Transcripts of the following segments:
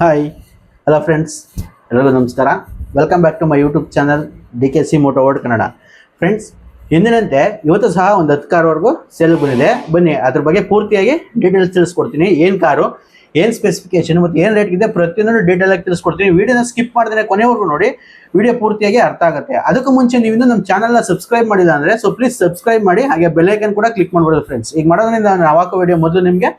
Hi hello friends ಎಲ್ಲರಿಗೂ ನಮಸ್ಕಾರ. Welcome back to my YouTube channel D K C moto world Kannada friends ಎಂದಿನಂತೆ ಇವತ್ತು ಸಹ ಒಂದು ಹತ್ತು ಕಾರ್ವರೆಗೂ ಸೇಲ್ ಬಂದಿದೆ. ಬನ್ನಿ, ಅದ್ರ ಬಗ್ಗೆ ಪೂರ್ತಿಯಾಗಿ ಡೀಟೇಲ್ಸ್ ತಿಳಿಸ್ಕೊಡ್ತೀನಿ. ಏನು ಕಾರು ಏನು ಸ್ಪೆಸಿಫಿಕೇಶನ್ ಮತ್ತು ಏನು ರೇಟ್ ಇದೆ ಡೀಟೇಲಾಗಿ ತಿಳಿಸ್ಕೊಡ್ತೀನಿ. ವೀಡಿಯೋನ ಸ್ಕಿಪ್ ಮಾಡಿದ್ರೆ ಕೊನೆವರೆಗೂ ನೋಡಿ ವಿಡಿಯೋ ಪೂರ್ತಿಯಾಗಿ ಅರ್ಥ ಆಗುತ್ತೆ. ಅದಕ್ಕೂ ಮುಂಚೆ ನೀವು ನಮ್ಮ ಚಾನಲ್ನ ಸಬ್ಸ್ಕ್ರೈಬ್ ಮಾಡಿಲ್ಲ ಅಂದರೆ ಸೊ ಪ್ಲೀಸ್ ಸಬ್ಸ್ಕ್ರೈಬ್ ಮಾಡಿ, ಹಾಗೆ ಬೆಲ್ಲೈಕನ್ ಕೂಡ ಕ್ಲಿಕ್ ಮಾಡ್ಬೋದು ಫ್ರೆಂಡ್ಸ್ ಈಗ ಮಾಡೋದ್ರಿಂದ ನಾನು ಹಾಕೋ ವಿಡಿಯೋ ಮೊದಲು ನಿಮಗೆ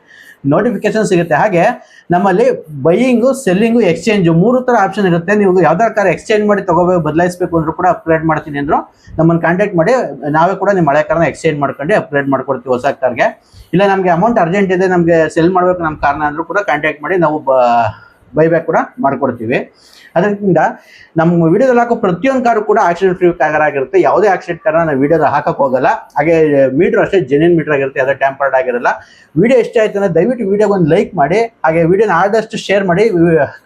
ನೋಟಿಫಿಕೇಶನ್ ಸಿಗುತ್ತೆ. ಹಾಗೆ ನಮ್ಮಲ್ಲಿ ಬೈಯಿಂಗು ಸೆಲ್ಲಿಂಗು ಎಕ್ಸ್ಚೇಂಜು ಮೂರು ಥರ ಆಪ್ಷನ್ ಇರುತ್ತೆ. ನೀವು ಯಾವ್ದಾರ ಕಾರ್ ಎಕ್ಸ್ಚೇಂಜ್ ಮಾಡಿ ತಗೋಬೇಕು, ಬದಲಾಯಿಸಬೇಕು ಅಂದ್ರೂ ಕೂಡ ಅಪ್ಗ್ರೇಡ್ ಮಾಡ್ತೀನಿ ಅಂದರು ನಮ್ಮನ್ನು ಕಾಂಟ್ಯಾಕ್ಟ್ ಮಾಡಿ, ನಾವೇ ಕೂಡ ನಿಮ್ಮ ಹಳೆ ಕಾರ್ನ ಎಕ್ಸ್ಚೇಂಜ್ ಮಾಡ್ಕೊಂಡು ಅಪ್ಗ್ರೇಡ್ ಮಾಡ್ಕೊಡ್ತೀವಿ ಹೊಸ ಕಾರ್ಗೆ ಇಲ್ಲ, ನಮಗೆ ಅಮೌಂಟ್ ಅರ್ಜೆಂಟ್ ಇದೆ, ನಮಗೆ ಸೆಲ್ ಮಾಡಬೇಕು ನಮ್ಮ ಕಾರ್ನ ಅಂದರೂ ಕೂಡ ಕಾಂಟ್ಯಾಕ್ಟ್ ಮಾಡಿ ನಾವು ಬೈಬ್ಯಾಕ್ ಕೂಡ ಮಾಡ್ಕೊಡ್ತೀವಿ. ಅದರಿಂದ ನಮ್ಮ ವಿಡಿಯೋದಲ್ಲಿ ಹಾಕೋ ಪ್ರತಿಯೊಂದು ಕಾರು ಕೂಡ ಆಕ್ಸಿಡೆಂಟ್ ಫ್ರೀ ಕಾರ್ ಆಗಿರುತ್ತೆ. ಯಾವುದೇ ಆಕ್ಸಿಡೆಂಟ್ ಕಾರಣ ನಾವು ವಿಡಿಯೋದ ಹಾಕಕ್ಕೆ ಹೋಗಲ್ಲ. ಹಾಗೆ ಮೀಟರ್ ಅಷ್ಟೇ ಜೆನ್ಯನ್ ಮೀಟರ್ ಆಗಿರುತ್ತೆ. ಯಾವುದೇ ಟ್ಯಾಂಪರ್ಡ್ ಆಗಿರಲ್ಲ. ವಿಡಿಯೋ ಇಷ್ಟ ಆಯ್ತು ಅಂದರೆ ದಯವಿಟ್ಟು ವಿಡಿಯೋಗೆ ಒಂದು ಲೈಕ್ ಮಾಡಿ. ಹಾಗೆ ವಿಡಿಯೋನ ಆದಷ್ಟು ಶೇರ್ ಮಾಡಿ.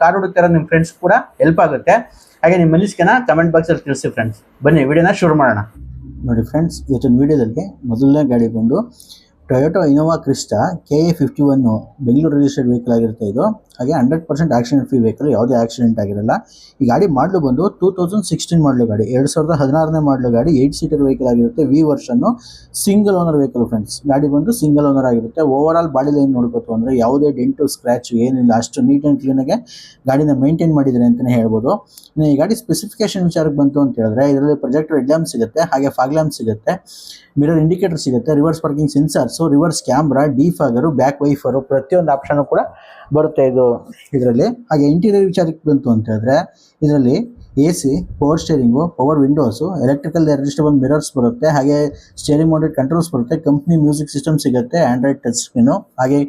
ಕಾರ್ ಹುಡುಕ್ತಾರ ನಿಮ್ಮ ಫ್ರೆಂಡ್ಸ್ ಕೂಡ ಹೆಲ್ಪ್ ಆಗುತ್ತೆ. ಹಾಗೆ ನಿಮ್ಮ ಮನಸ್ಸಿಗೆನ ಕಮೆಂಟ್ ಬಾಕ್ಸಲ್ಲಿ ತಿಳಿಸಿ ಫ್ರೆಂಡ್ಸ್ ಬನ್ನಿ, ವಿಡಿಯೋನ ಶುರು ಮಾಡೋಣ. ನೋಡಿ ಫ್ರೆಂಡ್ಸ್ ಇವತ್ತಿನ ವಿಡಿಯೋದಲ್ಲಿ ಮೊದಲನೇ ಗಾಡಿ ಬಂದು Toyota Innova Crysta K A fifty one Bengaluru registered vehicle ಆಗಿರುತ್ತೆ ಇದು. ಹಾಗೆ hundred percent accident free vehicle ಯಾವುದೇ ಆಕ್ಸಿಡೆಂಟ್ ಆಗಿರಲ್ಲ. ಈ ಗಾಡಿ ಮಾಡಲು ಬಂದು ಟೂ ತೌಸಂಡ್ ಸಿಕ್ಸ್ಟೀನ್ ಮಾಡಲು ಗಾಡಿ, ಎರಡು ಸಾವಿರದ ಹದಿನಾರನೇ ಮಾಡಲು ಗಾಡಿ ಏಯ್ಟ್ ಸೀಟರ್ ವೆಹಿಕಲ್ ಆಗಿರುತ್ತೆ. V ವರ್ಷನ್ನು single owner vehicle friends ಗಾಡಿ ಬಂದು ಸಿಂಗಲ್ ಓನರ್ ಆಗಿರುತ್ತೆ. ಓವರ್ ಆಲ್ ಬಾಡಿ ಲೈನ್ ನೋಡ್ಬೇಕು ಅಂದರೆ ಯಾವುದೇ ಡೆಂಟು ಸ್ಕ್ರ್ಯಾಚ್ ಏನಿಲ್ಲ, ಅಷ್ಟು ನೀಟ್ ಆ್ಯಂಡ್ ಕ್ಲೀನಾಗೆ ಗಾಡಿನ ಮೇಂಟೈನ್ ಮಾಡಿದ್ದಾರೆ ಅಂತಲೇ ಹೇಳ್ಬೋದು. ಈ ಗಾಡಿ ಸ್ಪೆಸಿಫಿಕೇಶನ್ ವಿಚಾರಕ್ಕೆ ಬಂತು ಅಂತ ಹೇಳಿದ್ರೆ, ಇದರಲ್ಲಿ ಪ್ರೊಜೆಕ್ಟರ್ ಹೆಡ್ ಲ್ಯಾಂಪ್ ಸಿಗುತ್ತೆ, ಹಾಗೆ ಫಾಗ್ ಲ್ಯಾಂಪ್ ಸಿಗುತ್ತೆ ಮಿರರ್ ಇಂಡಿಕೇಟರ್ ಸಿಗುತ್ತೆ reverse parking sensors reverse camera, defogger, back wiper ಪ್ರತಿಯೊಂದು ಆಪ್ಷನ್ ಕೂಡ ಬರುತ್ತೆ ಇದು ಇದರಲ್ಲಿ. ಹಾಗೆ ಇಂಟೀರಿಯರ್ ವಿಚಾರಕ್ಕೆ ಬಂತು ಅಂತ ಹೇಳಿದ್ರೆ, ಇದರಲ್ಲಿ A C, power steering, power windows, electrical adjustable mirrors ಬರುತ್ತೆ, ಹಾಗೆ ಸ್ಟೇರಿಂಗ್ ಮೌಂಟೆಡ್ ಕಂಟ್ರೋಲ್ಸ್ ಬರುತ್ತೆ, ಕಂಪ್ನಿ ಮ್ಯೂಸಿಕ್ ಸಿಸ್ಟಮ್ ಸಿಗುತ್ತೆ ಆ್ಯಂಡ್ರಾಯ್ಡ್ ಟಚ್ ಸ್ಕ್ರೀನು, ಹಾಗೆ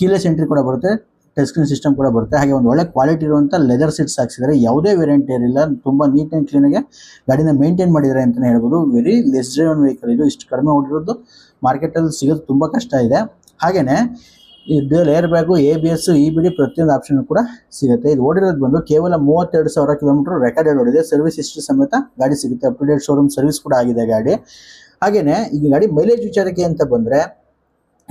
ಕೀಲೆಸ್ ಎಂಟ್ರಿ ಕೂಡ ಬರುತ್ತೆ, ಟಚ್ ಸ್ಕ್ರೀನ್ ಸಿಸ್ಟಮ್ ಕೂಡ ಬರುತ್ತೆ, ಹಾಗೆ ಒಂದು ಒಳ್ಳೆ ಕ್ವಾಲಿಟಿ ಇರುವಂಥ ಲೆದರ್ ಸೀಟ್ಸ್ ಹಾಕ್ಸಿದ್ದಾರೆ. ಯಾವುದೇ ವೇರಿಯಂಟ್ ಇರಲಿಲ್ಲ ತುಂಬ ನೀಟ್ ಆ್ಯಂಡ್ ಕ್ಲೀನಾಗಿ ಗಾಡಿನ ಮೇಂಟೈನ್ ಮಾಡಿದ್ದಾರೆ ಅಂತಲೇ ಹೇಳ್ಬೋದು. ವೆರಿ ಲೆಸ್ ಡ್ರೈವನ್ ವೆಹಿಕಲ್ ಇದು, ಇಷ್ಟು ಕಡಿಮೆ ಓಡಿರೋದು ಮಾರ್ಕೆಟಲ್ಲಿ ಸಿಗೋದು ತುಂಬ ಕಷ್ಟ ಇದೆ. ಹಾಗೆಯೇ ಇದು air bag A B S E B D ಪ್ರತಿಯೊಂದು ಆಪ್ಷನ್ ಕೂಡ ಸಿಗುತ್ತೆ. ಇದು ಓಡಿರೋದು ಬಂದು ಕೇವಲ ಮೂವತ್ತೆರಡು ಸಾವಿರ ಕಿಲೋಮೀಟರ್ ರೆಕಾರ್ಡೆಡ್ ಓಡಿದೆ. ಸರ್ವಿಸ್ ಹಿಸ್ಟ್ರಿ ಸಮೇತ ಗಾಡಿ ಸಿಗುತ್ತೆ. Up to date showroom service ಕೂಡ ಆಗಿದೆ ಗಾಡಿ. ಹಾಗೆಯೇ ಈ ಗಾಡಿ ಮೈಲೇಜ್ ವಿಚಾರಕ್ಕೆ ಅಂತ ಬಂದರೆ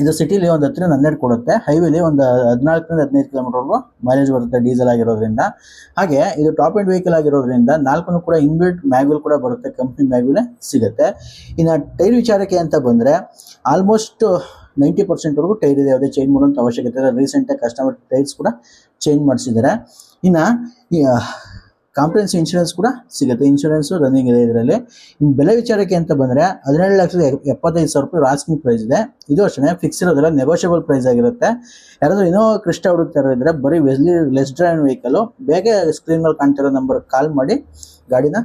ಇದು ಸಿಟಿಲಿ ಒಂದು ಹತ್ತರಿಂದ ಹನ್ನೆರಡು ಕೊಡುತ್ತೆ. ಹೈವೇಲಿ ಒಂದು ಹದಿನಾಲ್ಕರಿಂದ ಹದಿನೈದು ಕಿಲೋಮೀಟರ್ವರೆಗೂ ಮೈಲೇಜ್ ಬರುತ್ತೆ ಡೀಸೆಲ್ ಆಗಿರೋದ್ರಿಂದ. ಹಾಗೆ ಇದು ಟಾಪ್ ಎಂಡ್ ವೆಹಿಕಲ್ ಆಗಿರೋದ್ರಿಂದ ನಾಲ್ಕು ಕೂಡ ಇನ್ಬಿಲ್ಟ್ ಮ್ಯಾಗ್ವಿಲ್ ಕೂಡ ಬರುತ್ತೆ ಕಂಪ್ನಿ ಮ್ಯಾಗ್ವಿಲ್ ಸಿಗುತ್ತೆ. ಇನ್ನು ಟೈರ್ ವಿಚಾರಕ್ಕೆ ಅಂತ ಬಂದರೆ ಆಲ್ಮೋಸ್ಟ್ ನೈಂಟಿ ಪರ್ಸೆಂಟ್ವರೆಗೂ ಟೈರ್ ಇದೆ, ಯಾವುದೇ ಚೇಂಜ್ ಮಾಡುವಂಥ ಅವಶ್ಯಕತೆ ಇಲ್ಲ. ರೀಸೆಂಟಾಗಿ ಕಸ್ಟಮರ್ ಟೈರ್ಸ್ ಕೂಡ ಚೇಂಜ್ ಮಾಡಿಸಿದ್ದಾರೆ. ಇನ್ನು ಈ ಇನ್ಶೂರೆನ್ಸ್ ಕೂಡ ಸಿಗುತ್ತೆ. ಇನ್ಶೂರೆನ್ಸ್ ರನ್ನಿಂಗ್ ಇದೆ ಇದರಲ್ಲಿ. ಇನ್ನು ಬೆಲೆ ವಿಚಾರಕ್ಕೆ ಅಂತ ಬಂದರೆ ಹದಿನೇಳು ಲಕ್ಷದ ಎಪ್ಪತ್ತೈದು ಸಾವಿರ ರೂಪಾಯಿ ರಾಸ್ಕಿಂಗ್ ಪ್ರೈಸ್ ಇದೆ. ಇದು ಅಷ್ಟೇ ಫಿಕ್ಸ್ ಇರೋದಿಲ್ಲ ನೆಗೋಷಿಯಬಲ್ ಪ್ರೈಸ್ ಆಗಿರುತ್ತೆ. ಯಾರಾದರೂ ಇನ್ನೋ ಕೃಷ್ಣ ಹುಡುಕ್ತಾ ಇದ್ರೆ ಬರೀ ವೆಸ್ಲಿ ಲೆಸ್ ಡ್ರೈವ್ ವೆಹಿಕಲು ಬೇಗ ಸ್ಕ್ರೀನ್ ಮೇಲೆ ಕಾಣ್ತಿರೋ ನಂಬರ್ ಕಾಲ್ ಮಾಡಿ, ಗಾಡಿನ